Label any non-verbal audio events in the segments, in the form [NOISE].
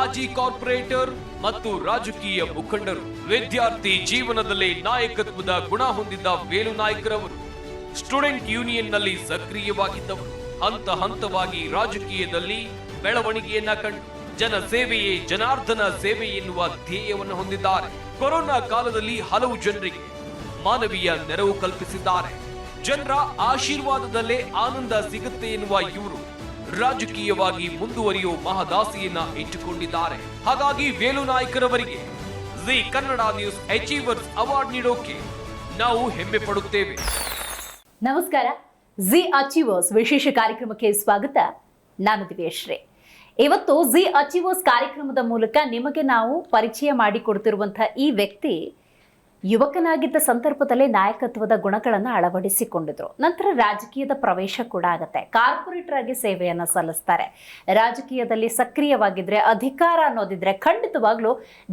ಮಾಜಿ ಕಾರ್ಪೊರೇಟರ್ ಮತ್ತು ರಾಜಕೀಯ ಮುಖಂಡರು, ವಿದ್ಯಾರ್ಥಿ ಜೀವನದಲ್ಲಿ ನಾಯಕತ್ವದ ಗುಣ ಹೊಂದಿದ್ದ ವೇಲು ನಾಯಕರವರು, ಸ್ಟೂಡೆಂಟ್ ಯೂನಿಯನ್ನಲ್ಲಿ ಸಕ್ರಿಯವಾಗಿದ್ದವರು. ಹಂತ ಹಂತವಾಗಿ ರಾಜಕೀಯದಲ್ಲಿ ಬೆಳವಣಿಗೆಯನ್ನ ಕಂಡು ಜನ ಸೇವೆಯೇ ಜನಾರ್ದನ ಸೇವೆ ಎನ್ನುವ ಧ್ಯೇಯವನ್ನು ಹೊಂದಿದ್ದಾರೆ. ಕೊರೋನಾ ಕಾಲದಲ್ಲಿ ಹಲವು ಜನರಿಗೆ ಮಾನವೀಯ ನೆರವು ಕಲ್ಪಿಸಿದ್ದಾರೆ. ಜನರ ಆಶೀರ್ವಾದದಲ್ಲೇ ಆನಂದ ಸಿಗುತ್ತೆ ಎನ್ನುವ ಇವರು ರಾಜಕೀಯವಾಗಿ ಮುಂದುವರಿಯುವ ಮಹದಾಸೆಯನ್ನ ಇಟ್ಟುಕೊಂಡಿದ್ದಾರೆ. ಹಾಗಾಗಿ Velu ನಾಯಕರವರಿಗೆ Zee Kannada news achievers award ನೀಡೋಕೆ ನಾವು ಹೆಮ್ಮೆ ಪಡುತ್ತೇವೆ. ನಮಸ್ಕಾರ. ಜಿ ಅಚೀವರ್ಸ್ ವಿಶೇಷ ಕಾರ್ಯಕ್ರಮಕ್ಕೆ ಸ್ವಾಗತ. ನಾನು ದಿವ್ಯಶ್ರೀ. ಇವತ್ತು ಜಿ ಅಚೀವರ್ಸ್ ಕಾರ್ಯಕ್ರಮದ ಮೂಲಕ ನಿಮಗೆ ನಾವು ಪರಿಚಯ ಮಾಡಿಕೊಡ್ತಿರುವಂತಹ ಈ ವ್ಯಕ್ತಿ ಯುವಕನಾಗಿದ್ದ ಸಂದರ್ಭದಲ್ಲೇ ನಾಯಕತ್ವದ ಗುಣಗಳನ್ನು ಅಳವಡಿಸಿಕೊಂಡಿದ್ರು. ನಂತರ ರಾಜಕೀಯದ ಪ್ರವೇಶ ಕೂಡ ಆಗುತ್ತೆ. ಕಾರ್ಪೊರೇಟರ್ ಆಗಿ ಸೇವೆಯನ್ನು ಸಲ್ಲಿಸ್ತಾರೆ. ರಾಜಕೀಯದಲ್ಲಿ ಸಕ್ರಿಯವಾಗಿದ್ರೆ ಅಧಿಕಾರ ಅನ್ನೋದಿದ್ರೆ ಖಂಡಿತವಾಗ್ಲೂ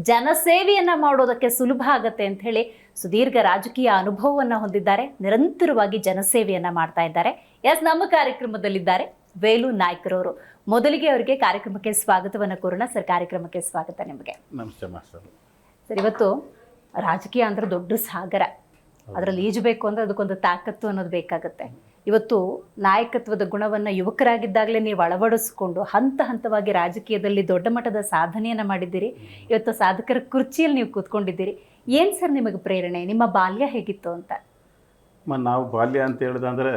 ಜನಸೇವೆಯನ್ನು ಮಾಡೋದಕ್ಕೆ ಸುಲಭ ಆಗತ್ತೆ ಅಂತ ಹೇಳಿ ಸುದೀರ್ಘ ರಾಜಕೀಯ ಅನುಭವವನ್ನ ಹೊಂದಿದ್ದಾರೆ. ನಿರಂತರವಾಗಿ ಜನಸೇವೆಯನ್ನ ಮಾಡ್ತಾ ಇದ್ದಾರೆ. ಎಸ್ ನಮ್ಮ ಕಾರ್ಯಕ್ರಮದಲ್ಲಿದ್ದಾರೆ ವೇಲು ನಾಯ್ಕರವರು. ಮೊದಲಿಗೆ ಅವರಿಗೆ ಕಾರ್ಯಕ್ರಮಕ್ಕೆ ಸ್ವಾಗತವನ್ನು ಕೋರೋಣ ಸರ್ ಕಾರ್ಯಕ್ರಮಕ್ಕೆ ಸ್ವಾಗತ ನಿಮಗೆ. ನಮಸ್ತೆ ಮಾಸ್ಟರ್. ಸರ್ ಇವತ್ತು ರಾಜಕೀಯ ಅಂದ್ರೆ ದೊಡ್ಡ ಸಾಗರ. ಅದರಲ್ಲಿ ಈಜಬೇಕು ಅಂದ್ರೆ ಅದಕ್ಕೊಂದು ತಾಕತ್ತು ಅನ್ನೋದು ಬೇಕಾಗುತ್ತೆ. ಇವತ್ತು ನಾಯಕತ್ವದ ಗುಣವನ್ನು ಯುವಕರಾಗಿದ್ದಾಗಲೇ ನೀವು ಅಳವಡಿಸ್ಕೊಂಡು ಹಂತ ಹಂತವಾಗಿ ರಾಜಕೀಯದಲ್ಲಿ ದೊಡ್ಡ ಮಟ್ಟದ ಸಾಧನೆಯನ್ನು ಮಾಡಿದ್ದೀರಿ. ಇವತ್ತು ಸಾಧಕರ ಕುರ್ಚಿಯಲ್ಲಿ ನೀವು ಕೂತ್ಕೊಂಡಿದ್ದೀರಿ. ಏನು ಸರ್ ನಿಮಗೆ ಪ್ರೇರಣೆ? ನಿಮ್ಮ ಬಾಲ್ಯ ಹೇಗಿತ್ತು ಅಂತ? ಮ ನಾವು ಬಾಲ್ಯ ಅಂತ ಹೇಳಿದ್ರೆ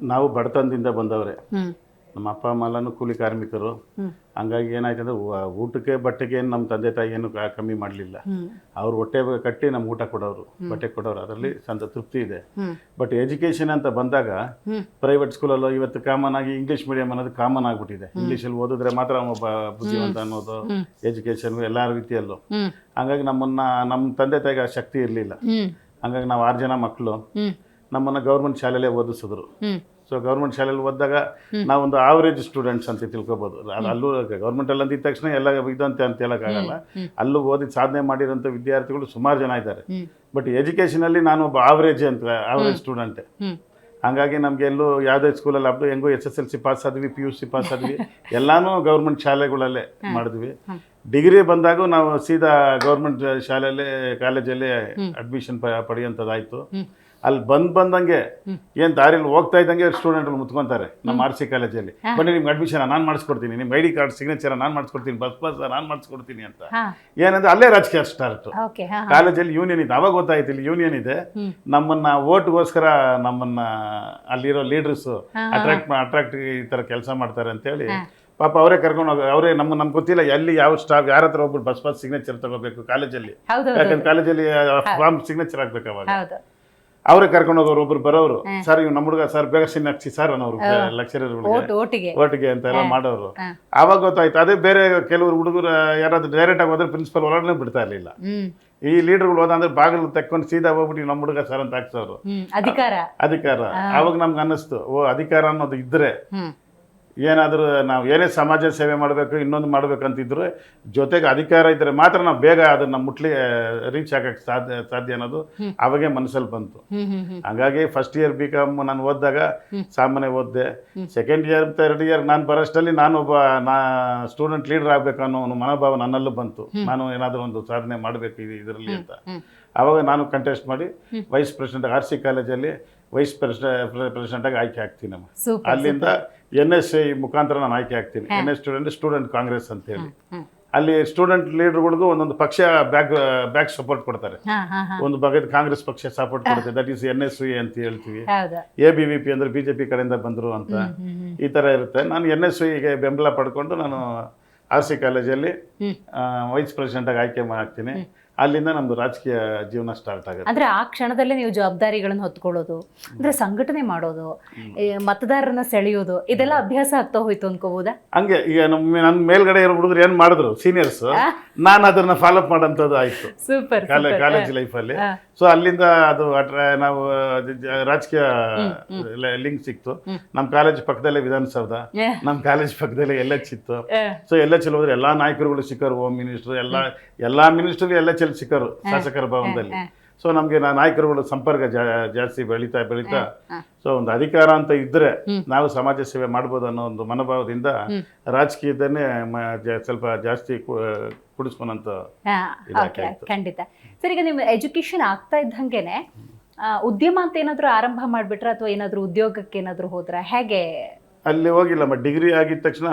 ನಾವು ಬಡತನದಿಂದ ಬಂದವರೇ. ನಮ್ಮ ಅಪ್ಪ ಅಮ್ಮ ಎಲ್ಲಾನು ಕೂಲಿ ಕಾರ್ಮಿಕರು. ಹಂಗಾಗಿ ಏನಾಯ್ತು ಅಂದ್ರೆ ಊಟಕ್ಕೆ ಬಟ್ಟೆಗೆ ಏನು ನಮ್ಮ ತಂದೆ ತಾಯಿ ಏನು ಕ- ಕಮ್ಮಿ ಮಾಡಲಿಲ್ಲ. ಅವ್ರು ಹೊಟ್ಟೆ ಕಟ್ಟಿ ನಮ್ಗೆ ಊಟ ಕೊಡೋರು ಬಟ್ಟೆ ಕೊಡೋರು. ಅದರಲ್ಲಿ ಸಂತ ತೃಪ್ತಿ ಇದೆ. ಬಟ್ ಎಜುಕೇಶನ್ ಅಂತ ಬಂದಾಗ ಪ್ರೈವೇಟ್ ಸ್ಕೂಲಲ್ಲೋ ಇವತ್ತು ಕಾಮನ್ ಆಗಿ ಇಂಗ್ಲೀಷ್ ಮೀಡಿಯಂ ಅನ್ನೋದು ಕಾಮನ್ ಆಗಿಬಿಟ್ಟಿದೆ. ಇಂಗ್ಲೀಷಲ್ಲಿ ಓದಿದ್ರೆ ಮಾತ್ರ ಅವನು ಒಬ್ಬ ಬುದ್ಧಿವಂತ ಅನ್ನೋದು ಎಜುಕೇಶನ್ ಎಜುಕೇಷನ್ ಎಲ್ಲ ರೀತಿಯಲ್ಲೂ. ಹ್ಮ್. ಹಂಗಾಗಿ ನಮ್ಮನ್ನ ನಮ್ಮ ತಂದೆ ತಾಯಿಗೆ ಆ ಶಕ್ತಿ ಇರಲಿಲ್ಲ. ಹ್ಮ್. ಹಂಗಾಗಿ ನಾವು ಆರು ಜನ ಮಕ್ಕಳು ನಮ್ಮನ್ನ ನಮ್ಮನ್ನು ಗೌರ್ಮೆಂಟ್ ಶಾಲೆಯಲ್ಲೇ ಓದಿಸಿದ್ರು. ಹ್ಮ್. ಸೊ ಗೌರ್ಮೆಂಟ್ ಶಾಲೆಯಲ್ಲಿ ಓದಿದಾಗ ನಾವೊಂದು ಆವರೇಜ್ ಸ್ಟೂಡೆಂಟ್ಸ್ ಅಂತ ತಿಳ್ಕೊಬೋದು. ಅಲ್- ಅಲ್ಲೂ ಗೌರ್ಮೆಂಟಲ್ಲಿ ಅಂದಿದ ತಕ್ಷಣ ಎಲ್ಲ ಇದಂತೆ ಅಂತ ಹೇಳೋಕ್ಕಾಗಲ್ಲ. ಅಲ್ಲೂ ಓದಿ ಸಾಧನೆ ಮಾಡಿರೋಂಥ ವಿದ್ಯಾರ್ಥಿಗಳು ಸುಮಾರು ಜನ ಇದ್ದಾರೆ. ಬಟ್ ಎಜುಕೇಷನಲ್ಲಿ ನಾನು ಒಬ್ಬ ಆವರೇಜ್ ಅಂತ ಆವರೇಜ್ ಸ್ಟೂಡೆಂಟ್ ಹಾಗಾಗಿ ನಮಗೆ ಎಲ್ಲೂ ಯಾವುದೇ ಸ್ಕೂಲಲ್ಲಿ ಅಬ್ದು ಹೆಂಗೋ S S L C pass ಆದ್ವಿ ಪಿ ಯು ಸಿ ಪಾಸ್ ಆದ್ವಿ [LAUGHS] ಎಲ್ಲಾನು ಗೌರ್ಮೆಂಟ್ ಶಾಲೆಗಳಲ್ಲೇ ಮಾಡಿದ್ವಿ. ಡಿಗ್ರಿ ಬಂದಾಗೂ ನಾವು ಸೀದಾ ಗೌರ್ಮೆಂಟ್ ಶಾಲೆಯಲ್ಲೇ ಕಾಲೇಜಲ್ಲೇ ಅಡ್ಮಿಷನ್ ಪಡೆಯುವಂಥದ್ದಾಯ್ತು. ಅಲ್ಲಿ ಬಂದ್ ಬಂದಂಗೆ ಏನ್ ದಾರಿಲಿ ಹೋಗ್ತಾ ಇದ್ದಂಗೆ ಸ್ಟೂಡೆಂಟ್ ಮುತ್ಕೊಂತಾರೆ ನಮ್ಮ ಆರ್ ಸಿ ಕಾಲೇಜಲ್ಲಿ. ಬನ್ನಿ ನಿಮ್ಗೆ ಅಡ್ಮಿಷನ್ ನಾನು ಮಾಡಿಸ್ಕೊಡ್ತೀನಿ ನಿಮ್ಮ ಐ ಡಿ ಕಾರ್ಡ್ ಸಿಗ್ನೇಚರ್ ನಾನು ಮಾಡಿಸ್ಕೊಡ್ತೀನಿ ಬಸ್ ಬಸ್ ನಾನು ಮಾಡಿಸ್ಕೊಡ್ತೀನಿ ಅಂತ. ಏನಂದ್ರೆ ಅಲ್ಲೇ ರಾಜಕೀಯ ಸ್ಟಾರ್ಟ್ ಕಾಲೇಜಲ್ಲಿ ಯೂನಿಯನ್ ಇದೆ ಅವಾಗ ಗೊತ್ತಾಯ್ತು ಇಲ್ಲಿ ಯೂನಿಯನ್ ಇದೆ. ನಮ್ಮನ್ನ ಓಟ್ಗೋಸ್ಕರ ನಮ್ಮನ್ನ ಅಲ್ಲಿರೋ ಲೀಡರ್ಸ್ ಅಟ್ರಾಕ್ಟ್ ಅಟ್ರಾಕ್ಟ್ ಈ ತರ ಕೆಲಸ ಮಾಡ್ತಾರೆ ಅಂತೇಳಿ ಪಾಪ ಅವರೇ ಕರ್ಕೊಂಡು ಹೋಗ ಅವರೇ ನಮ್ಮ ನಮ್ಗೆ ಗೊತ್ತಿಲ್ಲ ಎಲ್ಲಿ ಯಾವ ಸ್ಟಾಫ್ ಯಾರ ಹತ್ರ ಹೋಗ್ಬಿಟ್ಟು ಬಸ್ ಬಸ್ ಸಿಗ್ನೇಚರ್ ತಗೋಬೇಕು ಕಾಲೇಜಲ್ಲಿ. ಯಾಕಂದ್ರೆ ಕಾಲೇಜಲ್ಲಿ ಫಾರ್ಮ್ ಸಿಗ್ನೇಚರ್ ಆಗ್ಬೇಕು ಅವಾಗ. ಅವರೇ ಕರ್ಕೊಂಡು ಹೋಗೋರು ಒಬ್ರು ಬರೋರು ಸರ್ ಇವ್ ನಮ್ಮ ಹುಡುಗ ಸರ್ ಬೇಗ ಸಿನ್ ಹಚ್ಚಿ ಸರ್ ಅನ್ನೋರು ಲೆಕ್ಚರರ್ಗಳಿಗೆ ಓಟ್ ಓಟಿಗೆ. ಒಟ್ಟಿಗೆ ಅಂತ ಎಲ್ಲ ಮಾಡೋರು. ಅವಾಗ ಆವಾಗ ಗೊತ್ತಾಯ್ತು ಅದೇ ಬೇರೆ ಕೆಲವರು ಹುಡುಗರು ಯಾರಾದ್ರೂ ಡೈರೆಕ್ಟ್ ಆಗಿ ಹೋದ್ರೆ ಪ್ರಿನ್ಸಿಪಲ್ ಒಳಗಡೆ ಬಿಡ್ತಾ ಇರಲಿಲ್ಲ. ಈ ಲೀಡರ್ಗಳು ಹೋದಂದ್ರೆ ಬಾಗಿಲು ತಕ್ಕೊಂಡು ಸೀದಾ ಹೋಗ್ಬಿಟ್ಟು ನಮ್ಮ ಹುಡುಗ ಸರ್ ಅಂತ ಹಾಕ್ಸೋರು. ಅಧಿಕಾರ. ಅಧಿಕಾರ. ಅವಾಗ ನಮ್ಗೆ ಅನ್ನಿಸ್ತು ಓ ಅಧಿಕಾರ ಅನ್ನೋದು ಇದ್ರೆ ಏನಾದರೂ ನಾವು ಏನೇ ಸಮಾಜ ಸೇವೆ ಮಾಡಬೇಕು ಇನ್ನೊಂದು ಮಾಡಬೇಕಂತಿದ್ರೆ ಜೊತೆಗೆ ಅಧಿಕಾರ ಇದ್ದರೆ ಮಾತ್ರ ನಾವು ಬೇಗ ಅದನ್ನ ಮುಟ್ಲಿ ರೀಚ್ ಆಗಕ್ಕೆ ಸಾಧ್ಯ ಸಾಧ್ಯ ಅನ್ನೋದು ಅವಾಗೆ ಮನಸ್ಸಲ್ಲಿ ಬಂತು. ಹಂಗಾಗಿ ಫಸ್ಟ್ ಇಯರ್ ಬಿ ಕಾಮ್ ನಾನು ಓದಿದಾಗ ಸಾಮಾನ್ಯ ಓದ್ದೆ. ಸೆಕೆಂಡ್ ಇಯರ್ ಥರ್ಡ್ ಇಯರ್ ನಾನು ಬರೋಷ್ಟಲ್ಲಿ ನಾನು ಒಬ್ಬ ನಾ ಸ್ಟೂಡೆಂಟ್ ಲೀಡರ್ ಆಗಬೇಕು ಅನ್ನೋ ಒಂದು ಮನೋಭಾವ ನನ್ನಲ್ಲೂ ಬಂತು. ನಾನು ಏನಾದರೂ ಒಂದು ಸಾಧನೆ ಮಾಡಬೇಕು ಇದರಲ್ಲಿ ಅಂತ. ಅವಾಗ ನಾನು ಕಂಟೆಸ್ಟ್ ಮಾಡಿ ವೈಸ್ ಪ್ರೆಸಿಡೆಂಟ್ ಆರ್ ಸಿ ಕಾಲೇಜಲ್ಲಿ ವೈಸ್ ಪ್ರೆಸಿಡೆಂಟ್ ಪ್ರೆಸಿಡೆಂಟಾಗಿ ಆಯ್ಕೆ ಆಗ್ತೀನಿ ನಮ್ಮ ಅಲ್ಲಿಂದ ಎನ್ ಎಸ್ ಐ ಮುಖಾಂತರ ನಾನು ಆಯ್ಕೆ ಆಗ್ತೀನಿ. N S student student Congress ಅಂತೇಳಿ. ಹೇಳಿ ಅಲ್ಲಿ ಸ್ಟೂಡೆಂಟ್ ಲೀಡರ್ಗಳಿಗೂ ಒಂದೊಂದು ಪಕ್ಷ ಬ್ಯಾಕ್ ಬ್ಯಾಕ್ ಸಪೋರ್ಟ್ ಕೊಡ್ತಾರೆ. ಒಂದು ಬಗೆದ ಕಾಂಗ್ರೆಸ್ ಪಕ್ಷ ಸಪೋರ್ಟ್ ಕೊಡುತ್ತೆ that is N S V ಅಂತ ಹೇಳ್ತೀವಿ. ಎ ಬಿ ವಿ ಪಿ ಅಂದ್ರೆ ಬಿಜೆಪಿ ಕಡೆಯಿಂದ ಬಂದರು ಅಂತ ಈ ಥರ ಇರುತ್ತೆ. ನಾನು ಎನ್ ಎಸ್ ವಿಗೆ ಬೆಂಬಲ ಪಡ್ಕೊಂಡು ನಾನು ಆರ್ ಸಿ ಕಾಲೇಜಲ್ಲಿ ವೈಸ್ ವೈಸ್ ಪ್ರೆಸಿಡೆಂಟಾಗಿ ಆಯ್ಕೆ ಆಗ್ತೀನಿ. ಅಲ್ಲಿಂದ ನಮ್ದು ರಾಜಕೀಯ ಜೀವನ ಸ್ಟಾರ್ಟ್ ಆಗುತ್ತೆ. ಅಂದ್ರೆ ಆ ಕ್ಷಣದಲ್ಲೇ ನೀವು ಜವಾಬ್ದಾರಿಗಳನ್ನು ಹೊತ್ಕೊಳ್ಳೋದು ಅಂದ್ರೆ ಸಂಘಟನೆ ಮಾಡೋದು ಮತದಾರರನ್ನ ಸೆಳೆಯೋದು ಇದೆಲ್ಲ ಅಭ್ಯಾಸ ಆಗ್ತಾ ಹೋಯ್ತು ಅನ್ಕೋಬಹುದಾ? ಹಂಗೆ ಈಗ ನಮ್ಮ ನನ್ನ ಮೇಲ್ಗಡೆ ಇರೋ ಹುಡುಗರು ಏನ್ ಮಾಡಿದ್ರು? ಸೀನಿಯರ್ಸ್ ನಾನು ಅದನ್ನ ಫಾಲೋ ಮಾಡೋಂಥದ್ದು ಆಯ್ತು. ಸೂಪರ್ ಕಾಲೇಜ್ ಲೈಫಲ್ಲಿ ಹಾ. ಸೊ ಅಲ್ಲಿಂದ ಅದು ಅಟ್ರ ನಾವು ರಾಜಕೀಯ ಲಿಂಕ್ ಸಿಕ್ತು. ನಮ್ಮ ಕಾಲೇಜ್ ಪಕ್ಕದಲ್ಲೇ ವಿಧಾನಸೌಧ. ನಮ್ಮ ಕಾಲೇಜ್ ಪಕ್ಕದಲ್ಲೇ ಎಲ್ ಎಚ್ ಇತ್ತು ಸೊ ಎಲ್ ಎಚ್ ಹೋದ್ರೆ ಎಲ್ಲಾ ನಾಯಕರುಗಳು ಸಿಕ್ಕರು ಹೋಮ್ ಮಿನಿಸ್ಟರ್ ಎಲ್ಲ ಎಲ್ಲಾ ಮಿನಿಸ್ಟರ್ ಎಲ್ಲ ಎಚ್ ಎಲ್ ಸಿಕ್ಕರು ಶಾಸಕರ ಭವನದಲ್ಲಿ. ಸೊ ನಮಗೆ ನಾಯಕರುಗಳು ಸಂಪರ್ಕ ಜಾಸ್ತಿ ಬೆಳೀತಾ ಬೆಳೀತಾ. ಸೊ ಒಂದು ಅಧಿಕಾರ ಅಂತ ಇದ್ರೆ ನಾವು ಸಮಾಜ ಸೇವೆ ಮಾಡ್ಬೋದು ಅನ್ನೋ ಒಂದು ಮನೋಭಾವದಿಂದ ರಾಜಕೀಯದನ್ನೇ ಸ್ವಲ್ಪ ಜಾಸ್ತಿ ಕುಡಿಸ್ಕೊಂಡಂತ. ಖಂಡಿತ. ಸರ್ ಈಗ ನಿಮ್ಮ ಎಜುಕೇಶನ್ ಆಗ್ತಾ ಇದ್ದಂಗೆನೆ ಉದ್ಯಮ ಅಂತ ಏನಾದ್ರು ಆರಂಭ ಮಾಡ್ಬಿಟ್ರೆ ಅಥವಾ ಏನಾದ್ರು ಉದ್ಯೋಗಕ್ಕೆ ಏನಾದ್ರು ಹೋದ್ರೆ? ಹೇಗೆ? ಅಲ್ಲಿ ಹೋಗಿಲ್ಲಮ್ಮ ಡಿಗ್ರಿ ಆಗಿದ ತಕ್ಷಣ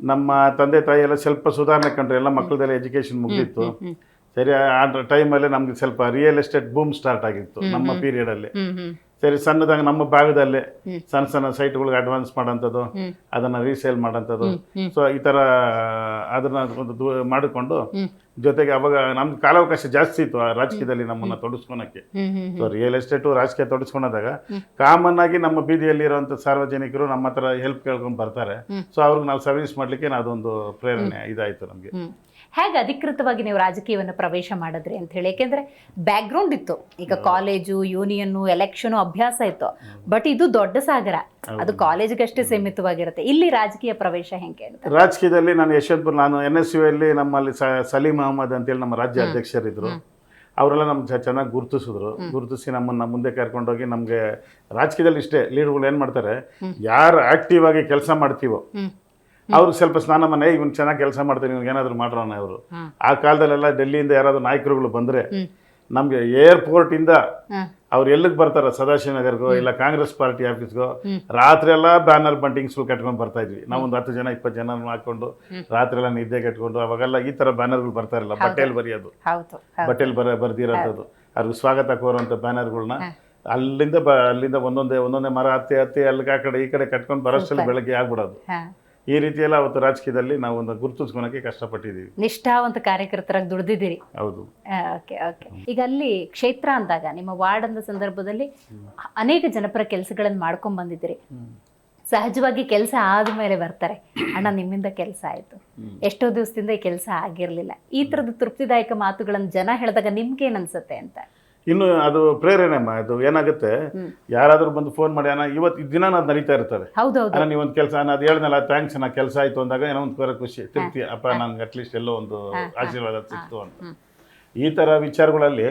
ನಮ್ಮ ತಂದೆ ತಾಯಿ ಎಲ್ಲ ಸ್ವಲ್ಪ ಸುಧಾರಣೆ ಕಂಡ್ರೆ ಎಲ್ಲ ಮಕ್ಕಳದೆಲ್ಲ ಎಜುಕೇಶನ್ ಮುಗಿದಿತ್ತು. ಸರಿ ಆ ಟೈಮಲ್ಲಿ ನಮ್ಗೆ ಸ್ವಲ್ಪ ರಿಯಲ್ ಎಸ್ಟೇಟ್ ಬೂಮ್ ಸ್ಟಾರ್ಟ್ ಆಗಿತ್ತು ನಮ್ಮ ಪೀರಿಯಡಲ್ಲಿ ಸರಿ ಸಣ್ಣದಾಗ ನಮ್ಮ ಭಾಗದಲ್ಲೇ ಸಣ್ಣ ಸಣ್ಣ ಸೈಟ್ಗಳಿಗೆ ಅಡ್ವಾನ್ಸ್ ಮಾಡೋಂಥದ್ದು ಅದನ್ನ ರೀಸೇಲ್ ಮಾಡೋಂಥದ್ದು. ಸೊ ಈ ಥರ ಅದನ್ನ ಒಂದು ದೂ- ಮಾಡಿಕೊಂಡು ಜೊತೆಗೆ ಅವಾಗ ನಮ್ದು ಕಾಲಾವಕಾಶ ಜಾಸ್ತಿ ಇತ್ತು ಆ ರಾಜಕೀಯದಲ್ಲಿ ನಮ್ಮನ್ನ ತೊಡಸ್ಕೊಳಕ್ಕೆ. ಸೊ ರಿಯಲ್ ಎಸ್ಟೇಟು ರಾಜಕೀಯ ತೊಡಸ್ಕೊಂಡಾಗ ಕಾಮನ್ ಆಗಿ ನಮ್ಮ ಬೀದಿಯಲ್ಲಿ ಇರುವಂಥ ಸಾರ್ವಜನಿಕರು ನಮ್ಮ ಹತ್ರ ಹೆಲ್ಪ್ ಕೇಳ್ಕೊಂಡು ಬರ್ತಾರೆ. ಸೊ ಅವ್ರಿಗೆ ನಾವು ಸರ್ವಿಸ್ ಮಾಡ್ಲಿಕ್ಕೆ ಅದೊಂದು ಪ್ರೇರಣೆ ಇದಾಯ್ತು ನಮಗೆ. ಹೇಗೆ ಅಧಿಕೃತವಾಗಿ ನೀವು ರಾಜಕೀಯವನ್ನು ಪ್ರವೇಶ ಮಾಡಿದ್ರಿ ಅಂತ ಹೇಳಿ? ಯಾಕೆಂದ್ರೆ ಬ್ಯಾಕ್ಗ್ರೌಂಡ್ ಇತ್ತು. ಈಗ ಕಾಲೇಜು ಯೂನಿಯನ್ ಎಲೆಕ್ಷನ್ ಅಭ್ಯಾಸ ಇತ್ತು. ಬಟ್ ಇದು ದೊಡ್ಡ ಸಾಗರ. ಅದು ಕಾಲೇಜ್ಗಷ್ಟೇ ಸೀಮಿತವಾಗಿರುತ್ತೆ. ಇಲ್ಲಿ ರಾಜಕೀಯ ಪ್ರವೇಶ ಹೆಂಗೆ ಅಂತ? ರಾಜಕೀಯದಲ್ಲಿ ನಾನು ಯಶವಂತಪುರ ನಾನು ಎನ್ ಎಸ್ ಯು ಅಲ್ಲಿ ನಮ್ಮಲ್ಲಿ ಸ- ಸಲೀಂ ಅಹಮದ್ ಅಂತೇಳಿ ನಮ್ಮ ರಾಜ್ಯ ಅಧ್ಯಕ್ಷರಿದ್ರು. ಅವರೆಲ್ಲ ನಮ್ಗೆ ಚೆನ್ನಾಗಿ ಗುರುತಿಸಿದ್ರು. ಗುರುತಿಸಿ ನಮ್ಮನ್ನ ಮುಂದೆ ಕರ್ಕೊಂಡೋಗಿ ನಮಗೆ ರಾಜಕೀಯದಲ್ಲಿ ಇಷ್ಟೇ ಲೀಡರ್ಗಳು ಏನು ಮಾಡ್ತಾರೆ? ಯಾರು ಆಕ್ಟಿವ್ ಆಗಿ ಕೆಲಸ ಮಾಡ್ತೀವೋ ಹ್ಮ್ ಅವ್ರು ಸ್ವಲ್ಪ ಸ್ನಾನ ಮನೆ ಇವನ್ ಚೆನ್ನಾಗಿ ಕೆಲಸ ಮಾಡ್ತಾರೆ ಇವ್ನಿಗೆ ಏನಾದರೂ ಮಾಡೋಣ ಅವರು. ಆ ಕಾಲದಲ್ಲೆಲ್ಲ ಡೆಲ್ಲಿಯಿಂದ ಯಾರಾದರೂ ನಾಯಕರುಗಳು ಬಂದರೆ. ನಮಗೆ ಏರ್ಪೋರ್ಟಿಂದ. ಅವ್ರು ಎಲ್ಲಿಗೆ ಬರ್ತಾರ? ಸದಾಶಿವನಗರ್ಗೋ ಇಲ್ಲ ಕಾಂಗ್ರೆಸ್ ಪಾರ್ಟಿ ಆಫೀಸ್ಗೋ ರಾತ್ರಿ ಎಲ್ಲ ಬ್ಯಾನರ್ ಬಂಟಿಂಗ್ಸ್ಗಳು ಕಟ್ಕೊಂಡು ಬರ್ತಾ ಇದ್ವಿ. ನಾವು ಒಂದು ಹತ್ತು ಜನ ಇಪ್ಪತ್ತು ಜನ ಹಾಕೊಂಡು ರಾತ್ರಿ ಎಲ್ಲ ನಿದ್ದೆ ಕಟ್ಕೊಂಡು ಅವಾಗೆಲ್ಲ ಈ ಥರ ಬ್ಯಾನರ್ಗಳು ಬರ್ತಾ ಇರಲ್ಲ ಬಟ್ಟೆಯಲ್ಲಿ ಬರೆಯೋದು. ಬಟ್ಟೆಯಲ್ಲಿ ಬರ ಬರ್ದಿರೋಂಥದ್ದು. ಅವ್ರಿಗೆ ಸ್ವಾಗತ ಕೋರುವಂಥ ಬ್ಯಾನರ್ಗಳನ್ನ ಅಲ್ಲಿಂದ ಬ ಅಲ್ಲಿಂದ ಒಂದೊಂದೇ ಒಂದೊಂದೇ ಮರ ಹತ್ತಿ ಹತ್ತಿ ಅಲ್ಲಿಗೆ ಆ ಕಡೆ ಈ ಕಡೆ ಕಟ್ಕೊಂಡು ಬರೋಷ್ಟಲ್ಲಿ ಬೆಳಗ್ಗೆ ಆಗ್ಬಿಡೋದು. ಈ ರೀತಿಯೆಲ್ಲ ಅವತ್ತು ರಾಜಕೀಯದಲ್ಲಿ ನಾವು ಒಂದು ಗುರುತಿಸ್ಕೊಳಕ್ಕೆ ಕಷ್ಟಪಟ್ಟಿದ್ದೀವಿ. ನಿಷ್ಠಾವಂತ ಕಾರ್ಯಕರ್ತರಾಗಿ ದುಡ್ದಿದ್ದೀರಿ. ಹೌದು. Okay okay. ಈಗ ಅಲ್ಲಿ ಕ್ಷೇತ್ರ ಅಂದಾಗ ನಿಮ್ಮ ವಾರ್ಡ್ ಅಂದ ಸಂದರ್ಭದಲ್ಲಿ ಅನೇಕ ಜನಪರ ಕೆಲಸಗಳನ್ನು ಮಾಡ್ಕೊಂಡ್ ಬಂದಿದ್ದೀರಿ. ಸಹಜವಾಗಿ ಕೆಲಸ ಆದಮೇಲೆ ಬರ್ತಾರೆ. ಅಣ್ಣ ನಿಮ್ಮಿಂದ ಕೆಲಸ ಆಯ್ತು. ಎಷ್ಟೋ ದಿವಸದಿಂದ ಈ ಕೆಲಸ ಆಗಿರ್ಲಿಲ್ಲ. ಈ ತರದ ತೃಪ್ತಿದಾಯಕ ಮಾತುಗಳನ್ನು ಜನ ಹೇಳಿದಾಗ ನಿಮ್ಗೆ ಏನ್ ಅನ್ಸುತ್ತೆ ಅಂತ? ಇನ್ನು ಅದು ಪ್ರೇರಣೆ ಅಮ್ಮ ಅದು ಏನಾಗುತ್ತೆ? ಯಾರಾದರೂ ಬಂದು ಫೋನ್ ಮಾಡಿ ಅಣ್ಣ ಇವತ್ತು ದಿನ ಅದು ನಡೀತಾ ಹೌದೌದು. ಅಣ್ಣ ನೀವೊಂದು ಕೆಲಸ ನಾನು ಅದು ಹೇಳ್ದಲ್ಲ ಥ್ಯಾಂಕ್ಸ್ ನಾ ಕೆಲಸ ಆಯ್ತು ಅಂದಾಗ ಏನೋ ಒಂದು ಬರೋ ಖುಷಿ ತಿರ್ತಿ ಅಪ್ಪ ನನಗೆ ಅಟ್ಲೀಸ್ಟ್ ಎಲ್ಲೋ ಒಂದು ಆಶೀರ್ವಾದ ಸಿಕ್ತು ಅಂತ. ಈ ಥರ ವಿಚಾರಗಳಲ್ಲಿ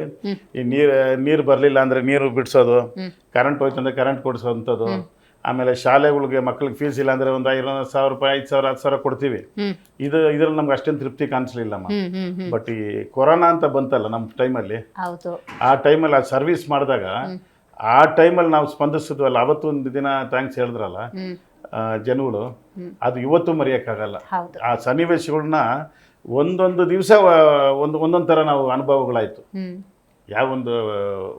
ಈ ನೀರು ನೀರು ಬರಲಿಲ್ಲ ಅಂದರೆ ನೀರು ಬಿಡಿಸೋದು ಕರೆಂಟ್ ಹೋಯ್ತು ಅಂದರೆ ಕರೆಂಟ್ ಕೊಡಿಸೋವಂಥದ್ದು ಆಮೇಲೆ ಶಾಲೆಗಳಿಗೆ ಮಕ್ಳಿಗೆ ಫೀಸ್ ಇಲ್ಲ ಅಂದ್ರೆ ಒಂದು ಐದು ಸಾವಿರ ರೂಪಾಯಿ ಐದು ಸಾವಿರ ಹತ್ತು ಸಾವಿರ ಕೊಡ್ತೀವಿ. ಇದು ಇದ್ರಲ್ಲಿ ನಮ್ಗೆ ಅಷ್ಟೇನು ತೃಪ್ತಿ ಕಾಣಿಸ್ಲಿಲ್ಲಮ್ಮ ಬಟ್ ಈ ಕೊರೋನಾ ಅಂತ ಬಂತಲ್ಲ ನಮ್ಮ ಟೈಮಲ್ಲಿ ಆ ಟೈಮಲ್ಲಿ ಆ ಸರ್ವಿಸ್ ಮಾಡಿದಾಗ ಆ ಟೈಮಲ್ಲಿ ನಾವು ಸ್ಪಂದಿಸಿದ್ವಲ್ಲ ಅವತ್ತೊಂದು ದಿನ ಥ್ಯಾಂಕ್ಸ್ ಹೇಳಿದ್ರಲ್ಲ ಜನಗಳು ಅದು ಇವತ್ತು ಮರೆಯೋಕ್ಕಾಗಲ್ಲ. ಆ ಸನ್ನಿವೇಶಗಳನ್ನ ಒಂದೊಂದು ದಿವಸ ಒಂದು ಒಂದೊಂದು ಥರ ನಾವು ಅನುಭವಗಳಾಯಿತು. ಹ್ಮ್. ಯಾವ ಒಂದು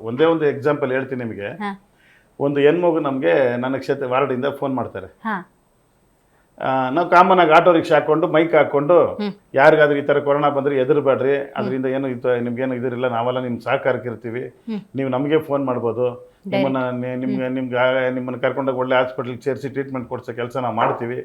ಒಂದೇ ಒಂದು ಎಕ್ಸಾಂಪಲ್ ಹೇಳ್ತೀನಿ ನಿಮಗೆ. ಒಂದು ಹೆಣ್ಮಗು ನಮಗೆ ನನ್ನ ಕ್ಷೇತ್ರ ವಾರ್ಡಿಂದ ಫೋನ್ ಮಾಡ್ತಾರೆ. ನಾವು ಕಾಮನ್ ಆಗಿ ಆಟೋ ರಿಕ್ಷಾ ಹಾಕೊಂಡು ಮೈಕ್ ಹಾಕೊಂಡು ಯಾರಿಗಾದ್ರೂ ಈ ಥರ ಕೊರೋನಾ ಬಂದ್ರೆ ಎದುರುಬೇಡ್ರಿ ಅದರಿಂದ ಏನು ನಿಮ್ಗೇನು ಇದಿರಲ್ಲ ನಾವೆಲ್ಲ ನಿಮ್ಮ ಸಹಕಾರಕ್ಕೆ ಇರ್ತೀವಿ ನೀವು ನಮಗೆ ಫೋನ್ ಮಾಡ್ಬೋದು. ನಿಮ್ಮನ್ನ ನಿಮ್ಗೆ ನಿಮ್ಗೆ ನಿಮ್ಮನ್ನ ಕರ್ಕೊಂಡೋಗಿ ಒಳ್ಳೆ ಹಾಸ್ಪಿಟ್ಲಿಗೆ ಸೇರಿಸಿ ಟ್ರೀಟ್ಮೆಂಟ್ ಕೊಡ್ಸೋ ಕೆಲಸ ನಾವು ಮಾಡ್ತೀವಿ.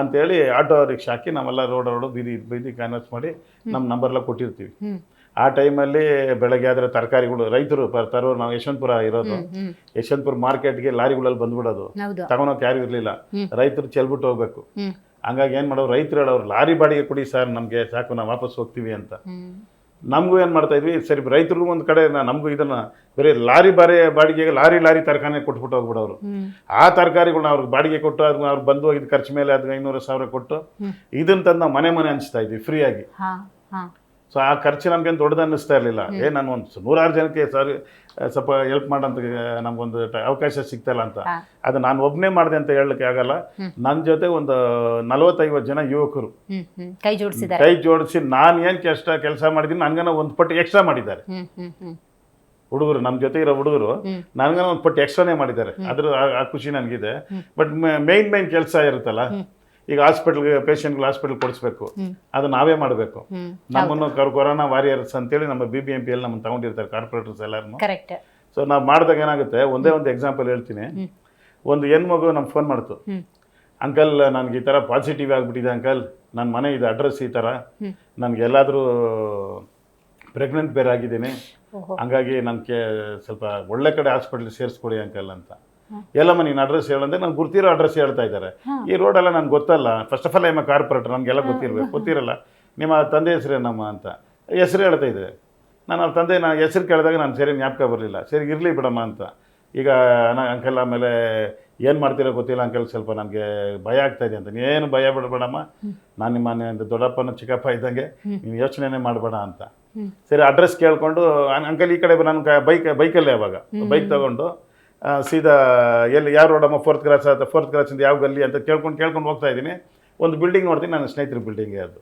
ಅಂತೇಳಿ ಆಟೋ ರಿಕ್ಷಾ ಹಾಕಿ ನಾವೆಲ್ಲ ರೋಡ್ ರೋಡು ಬೀದಿ ಬೀದಿ ಕಾನ್ವರ್ಸ್ ಮಾಡಿ ನಮ್ಮ ನಂಬರ್ಲ ಕೊಟ್ಟಿರ್ತೀವಿ. ಹ್ಮ್. ಆ ಟೈಮಲ್ಲಿ ಬೆಳಗ್ಗೆ ಆದರೆ ತರಕಾರಿಗಳು ರೈತರು ತರೋರು ನಾವು ಯಶವಂತಪುರ ಇರೋದು. ಯಶವಂತಪುರ ಮಾರ್ಕೆಟ್ಗೆ ಲಾರಿಗಳಲ್ಲಿ ಬಂದ್ಬಿಡೋದು. ಹೌದು. ತಗೊಳೋಕೆ ಯಾರು ಇರಲಿಲ್ಲ. ರೈತರು ಚೆಲ್ಬಿಟ್ಟು ಹೋಗ್ಬೇಕು. ಹಂಗಾಗಿ ಏನು ಮಾಡೋರು ರೈತರು ಹೇಳೋರು ಲಾರಿ ಬಾಡಿಗೆ ಕೊಡಿ ಸರ್ ನಮಗೆ ಸಾಕು ನಾವು ವಾಪಸ್ ಹೋಗ್ತೀವಿ ಅಂತ. ನಮಗೂ ಏನು ಮಾಡ್ತಾ ಇದ್ವಿ ಸರಿ ರೈತರು ಒಂದು ಕಡೆ ನಮಗೂ ಇದನ್ನ ಬರೀ ಲಾರಿ ಬಾರಿ ಬಾಡಿಗೆಗೆ ಲಾರಿ ಲಾರಿ ತರಕಾರಿ ಕೊಟ್ಬಿಟ್ಟು ಹೋಗ್ಬಿಡೋರು. ಆ ತರಕಾರಿಗಳನ್ನ ಅವ್ರಿಗೆ ಬಾಡಿಗೆ ಕೊಟ್ಟು ಅದನ್ನ ಅವ್ರು ಬಂದು ಹೋಗಿದ್ದು ಖರ್ಚು ಮೇಲೆ ಅದನ್ನ ಐನೂರು ಸಾವಿರ ಕೊಟ್ಟು ಇದನ್ನ ತಂದು ನಾವು ಮನೆ ಮನೆ ಹಂಚ್ತಾ ಇದ್ವಿ ಫ್ರೀಯಾಗಿ. ಸೊ ಆ ಖರ್ಚು ನಮ್ಗೇನು ದೊಡ್ಡದು ಅನ್ನಿಸ್ತಾ ಇರಲಿಲ್ಲ. ಏ ನಾನು ಒಂದು ನೂರಾರು ಜನಕ್ಕೆ ಸರ್ ಸ್ವಲ್ಪ ಹೆಲ್ಪ್ ಮಾಡೋಂಥ ನಮಗೊಂದು ಅವಕಾಶ ಸಿಗ್ತಾಯಿಲ್ಲ ಅಂತ. ಅದು ನಾನು ಒಬ್ಬನೇ ಮಾಡಿದೆ ಅಂತ ಹೇಳಲಿಕ್ಕೆ ಆಗಲ್ಲ. ನನ್ನ ಜೊತೆ ಒಂದು ನಲವತ್ತೈವತ್ತು ಜನ ಯುವಕರು. ಕೈ ಜೋಡಿಸಿದ್ದಾರೆ. ಕೈ ಜೋಡಿಸಿ ನಾನು ಏನು ಕಷ್ಟ ಕೆಲಸ ಮಾಡಿದ್ದೀನಿ ನನಗನ ಒಂದು ಪಟ್ಟು ಎಕ್ಸ್ಟ್ರಾ ಮಾಡಿದ್ದಾರೆ. ಹುಡುಗರು ನಮ್ಮ ಜೊತೆ ಇರೋ ಹುಡುಗರು ನನಗನ ಒಂದು ಪಟ್ಟು ಎಕ್ಸ್ಟ್ರಾನೇ ಮಾಡಿದ್ದಾರೆ. ಅದ್ರ ಆ- ಆ ಖುಷಿ ನನಗಿದೆ. ಬಟ್ ಮೇನ್ ಮೇನ್ ಕೆಲಸ ಇರುತ್ತಲ್ಲ. ಈಗ ಹಾಸ್ಪಿಟ್ಲ್ಗೆ ಪೇಷಂಟ್ಗಳು ಹಾಸ್ಪಿಟ್ಲ್ ಕೊಡಿಸ್ಬೇಕು. ಅದು ನಾವೇ ಮಾಡಬೇಕು. ನಮ್ಮನ್ನು ಕರ್- ಕೊರೋನಾ ವಾರಿಯರ್ಸ್ ಅಂತೇಳಿ ನಮ್ಮ ಬಿ ಬಿ ಎಂ ಪಿ ಎಲ್ಲಿ ನಮ್ಮನ್ನು ತಗೊಂಡಿರ್ತಾರೆ ಕಾರ್ಪೊರೇಟರ್ಸ್ ಎಲ್ಲರೂ ಕರೆಕ್ಟ್ ಸೊ ನಾವು ಮಾಡಿದಾಗ ಏನಾಗುತ್ತೆ? ಒಂದೇ ಒಂದು ಎಕ್ಸಾಂಪಲ್ ಹೇಳ್ತೀನಿ. ಒಂದು ಹೆಣ್ಮಗು ನಮ್ಗೆ ಫೋನ್ ಮಾಡ್ತು. ಅಂಕಲ್ ನನಗೆ ಈ ಥರ ಪಾಸಿಟಿವ್ ಆಗಿಬಿಟ್ಟಿದೆ ಅಂಕಲ್. ನನ್ನ ಮನೆ ಇದು ಅಡ್ರೆಸ್ ಈ ಥರ ನನಗೆ ಎಲ್ಲಾದರೂ ಪ್ರೆಗ್ನೆಂಟ್ ಬೇರೆ ಆಗಿದ್ದೀನಿ. ಹಂಗಾಗಿ ನನಗೆ ಸ್ವಲ್ಪ ಒಳ್ಳೆ ಕಡೆ ಹಾಸ್ಪಿಟ್ಲ್ ಸೇರಿಸ್ಕೊಡಿ ಅಂಕಲ್ ಅಂತ. ಎಲ್ಲಮ್ಮ ನೀನು ಅಡ್ರೆಸ್ ಹೇಳಂದ್ರೆ ನಾನು ಗುರ್ತಿರೋ ಅಡ್ರೆಸ್ ಹೇಳ್ತಾ ಇದ್ದಾರೆ. ಈ ರೋಡೆಲ್ಲ ನನಗೆ ಗೊತ್ತಲ್ಲ. First of all I'm corporator ನಮಗೆಲ್ಲ ಗೊತ್ತಿರಬೇಕು. ಗೊತ್ತಿರಲ್ಲ. ನಿಮ್ಮ ತಂದೆ ಹೆಸರೇನಮ್ಮ ಅಂತ. ಹೆಸರು ಹೇಳ್ತಾ ಇದ್ದೆ. ನಾನು ಅವ್ರ ತಂದೆ ನಾನು ಹೆಸರು ಕೇಳಿದಾಗ ನಾನು ಸರಿ ಜ್ಞಾಪಕ ಬರಲಿಲ್ಲ. ಸರಿ ಇರಲಿ ಬಿಡಮ್ಮ ಅಂತ. ಈಗ ಅಂಕಲ್ ಆಮೇಲೆ ಏನು ಮಾಡ್ತೀರೋ ಗೊತ್ತಿಲ್ಲ. ಅಂಕಲ್ ಸ್ವಲ್ಪ ನನಗೆ ಭಯ ಆಗ್ತಾ ಇದೆ ಅಂತ. ನೀನು ಭಯ ಬಿಡಬೇಡಮ್ಮ ನಾನು ನಿಮ್ಮ ದೊಡ್ಡಪ್ಪನ ಚಿಕ್ಕಪ್ಪ ಇದ್ದಂಗೆ ನೀನು ಯೋಚನೆನೇ ಮಾಡಬೇಡ ಅಂತ. ಸರಿ ಅಡ್ರೆಸ್ ಕೇಳಿಕೊಂಡು ಅಂಕಲ್ ಈ ಕಡೆ ನಾನು ಬೈಕ್ ಬೈಕಲ್ಲೇ ಅವಾಗ. ಬೈಕ್ ತಗೊಂಡು ಸೀದಾ ಎಲ್ಲಿ ಯಾವ ನೋಡಮ್ಮ ಫೋರ್ತ್ ಕ್ರಾಸ್ ಆತ ಫೋರ್ತ್ ಕ್ರಾಸಿಂದ ಯಾವ ಗಲ್ಲಿ ಅಂತ ಕೇಳ್ಕೊಂಡು ಕೇಳ್ಕೊಂಡು ಹೋಗ್ತಾ ಇದ್ದೀನಿ. ಒಂದು ಬಿಲ್ಡಿಂಗ್ ನೋಡ್ತೀನಿ ನನ್ನ ಸ್ನೇಹಿತರ ಬಿಲ್ಡಿಂಗೇ ಅದು.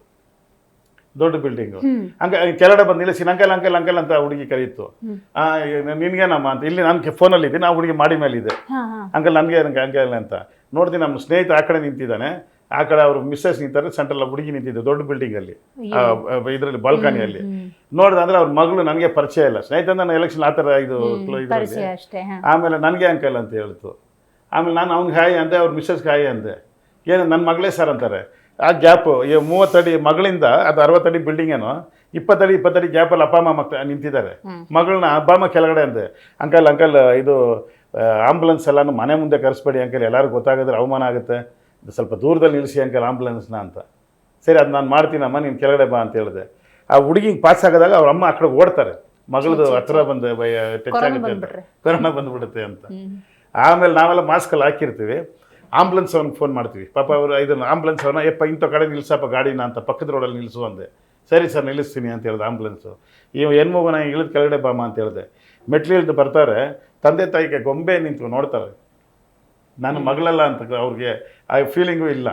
ದೊಡ್ಡ ಬಿಲ್ಡಿಂಗು ಹಂಗೆ ಕೆಳಗಡೆ ಬಂದು ನಿಲ್ಲಿಸಿ ಅಂಕಲ್ ಅಂಕಲ್ ಅಂಕಲ್ ಅಂತ ಹುಡುಗಿ ಕರೀತು. ಆ, ನಿನ್ಗೇನಮ್ಮ ಅಂತ ಇಲ್ಲಿ ನಾನು ಫೋನಲ್ಲಿ ಇದ್ದೀನಿ ಆ ಹುಡುಗಿ ಮಾಡಿ ಮೇಲೆ ಇದೆ ಅಂಕಲ್ ನನಗೆ ನನಗೆ ಅಂಕಲ್ ಅಂತ. ನೋಡ್ತೀನಿ ನಮ್ಮ ಸ್ನೇಹಿತ ಆ ಕಡೆ ನಿಂತಿದ್ದಾನೆ. ಆ ಕಡೆ ಅವ್ರ ಮಿಸ್ಸಸ್ ನಿಂತಾರೆ ಸೆಂಟ್ರಲ್ ಹುಡುಗಿ ನಿಂತಿದ್ದೆ ದೊಡ್ಡ ಬಿಲ್ಡಿಂಗಲ್ಲಿ ಇದರಲ್ಲಿ ಬಾಲ್ಕನಿಯಲ್ಲಿ ನೋಡಿದೆ ಅಂದ್ರೆ ಅವ್ರ ಮಗಳು ನನಗೆ ಪರಿಚಯ ಇಲ್ಲ. ಸ್ನೇಹಿತ ನಾನು ಎಲೆಕ್ಷನ್ ಆ ಥರ ಇದು ಆಮೇಲೆ ನನಗೆ ಅಂಕಲ್ ಅಂತ ಹೇಳ್ತು. ಆಮೇಲೆ ನಾನು ಅವ್ನಿಗೆ ಹಾಯಿ ಅಂದೆ ಅವ್ರ ಮಿಸ್ಸಸ್ಗೆ ಹಾಯಿ ಅಂದೆ. ಏನು ನನ್ನ ಮಗಳೇ ಸರ್ ಅಂತಾರೆ. ಆ ಗ್ಯಾಪು ಈ ಮೂವತ್ತಡಿ ಮಗಳಿಂದ ಅದು ಅರವತ್ತಡಿ ಬಿಲ್ಡಿಂಗ್ ಏನೋ ಇಪ್ಪತ್ತಡಿ ಇಪ್ಪತ್ತಡಿ ಗ್ಯಾಪಲ್ಲಿ ಅಪ್ಪ ಅಮ್ಮ ಮಕ್ಕ ನಿಂತಿದ್ದಾರೆ. ಮಗಳನ್ನ ಅಪ್ಪ ಅಮ್ಮ ಕೆಳಗಡೆ ಅಂದೆ. ಅಂಕಲ್ ಅಂಕಲ್ ಇದು ಆಂಬುಲೆನ್ಸ್ ಎಲ್ಲಾನು ಮನೆ ಮುಂದೆ ಕರೆಸ್ಬೇಡಿ ಅಂಕಲ್ ಎಲ್ಲರಿಗೂ ಗೊತ್ತಾಗಿದ್ರೆ ಅವಮಾನ ಆಗುತ್ತೆ. ಸ್ವಲ್ಪ ದೂರದಲ್ಲಿ ನಿಲ್ಲಿಸಿ ಅಂಕಲ್ ಆಂಬುಲೆನ್ಸ್ನ ಅಂತ. ಸರಿ ಅದು ನಾನು ಮಾಡ್ತೀನಮ್ಮ ನೀನು ಕೆಳಗಡೆ ಬಾ ಅಂತ ಹೇಳಿದೆ. ಆ ಹುಡುಗಿಗೆ ಪಾಸ್ ಆಗೋದಾಗ ಅವ್ರ ಅಮ್ಮ ಆ ಕಡೆ ಓಡ್ತಾರೆ. ಮಗಳದು ಹತ್ರ ಬಂದು ಟಚ್ ಟೆಚ್ ಆಗುತ್ತೆ ಅಂತ. ಕೊರೋನಾ ಬಂದ್ಬಿಡುತ್ತೆ ಅಂತ. ಆಮೇಲೆ ನಾವೆಲ್ಲ ಮಾಸ್ಕಲ್ಲಿ ಹಾಕಿರ್ತೀವಿ. ಆಂಬುಲೆನ್ಸ್ ಅವ್ನಿಗೆ ಫೋನ್ ಮಾಡ್ತೀವಿ. ಪಾಪ ಅವರು ಇದನ್ನು ಆಂಬುಲೆನ್ಸ್ ಅವ್ರನ್ನ ಯಪ್ಪ ಇಂಥ ಕಡೆ ನಿಲ್ಸಪ್ಪ ಗಾಡಿನ ಅಂತ ಪಕ್ಕದ ರೋಡಲ್ಲಿ ನಿಲ್ಲಿಸು ಅಂದೆ. ಸರಿ ಸರ್ ನಿಲ್ಲಿಸ್ತೀನಿ ಅಂತ ಹೇಳ್ದೆ ಆಂಬುಲೆನ್ಸು ಇವ್ ಹೆಣ್ಮಗುನ ಇಳಿದು ಕೆಳಗಡೆ ಬಾಮ ಅಂತ ಹೇಳಿದೆ. ಮೆಟ್ಲು ಇಳಿದು ಬರ್ತಾರೆ. ತಂದೆ ತಾಯಿಗೆ ಗೊಂಬೆ ನಿಂತು ನೋಡ್ತಾರೆ. ನನ್ನ ಮಗಳಲ್ಲ ಅಂತ ಅವ್ರಿಗೆ ಆ ಫೀಲಿಂಗು ಇಲ್ಲ.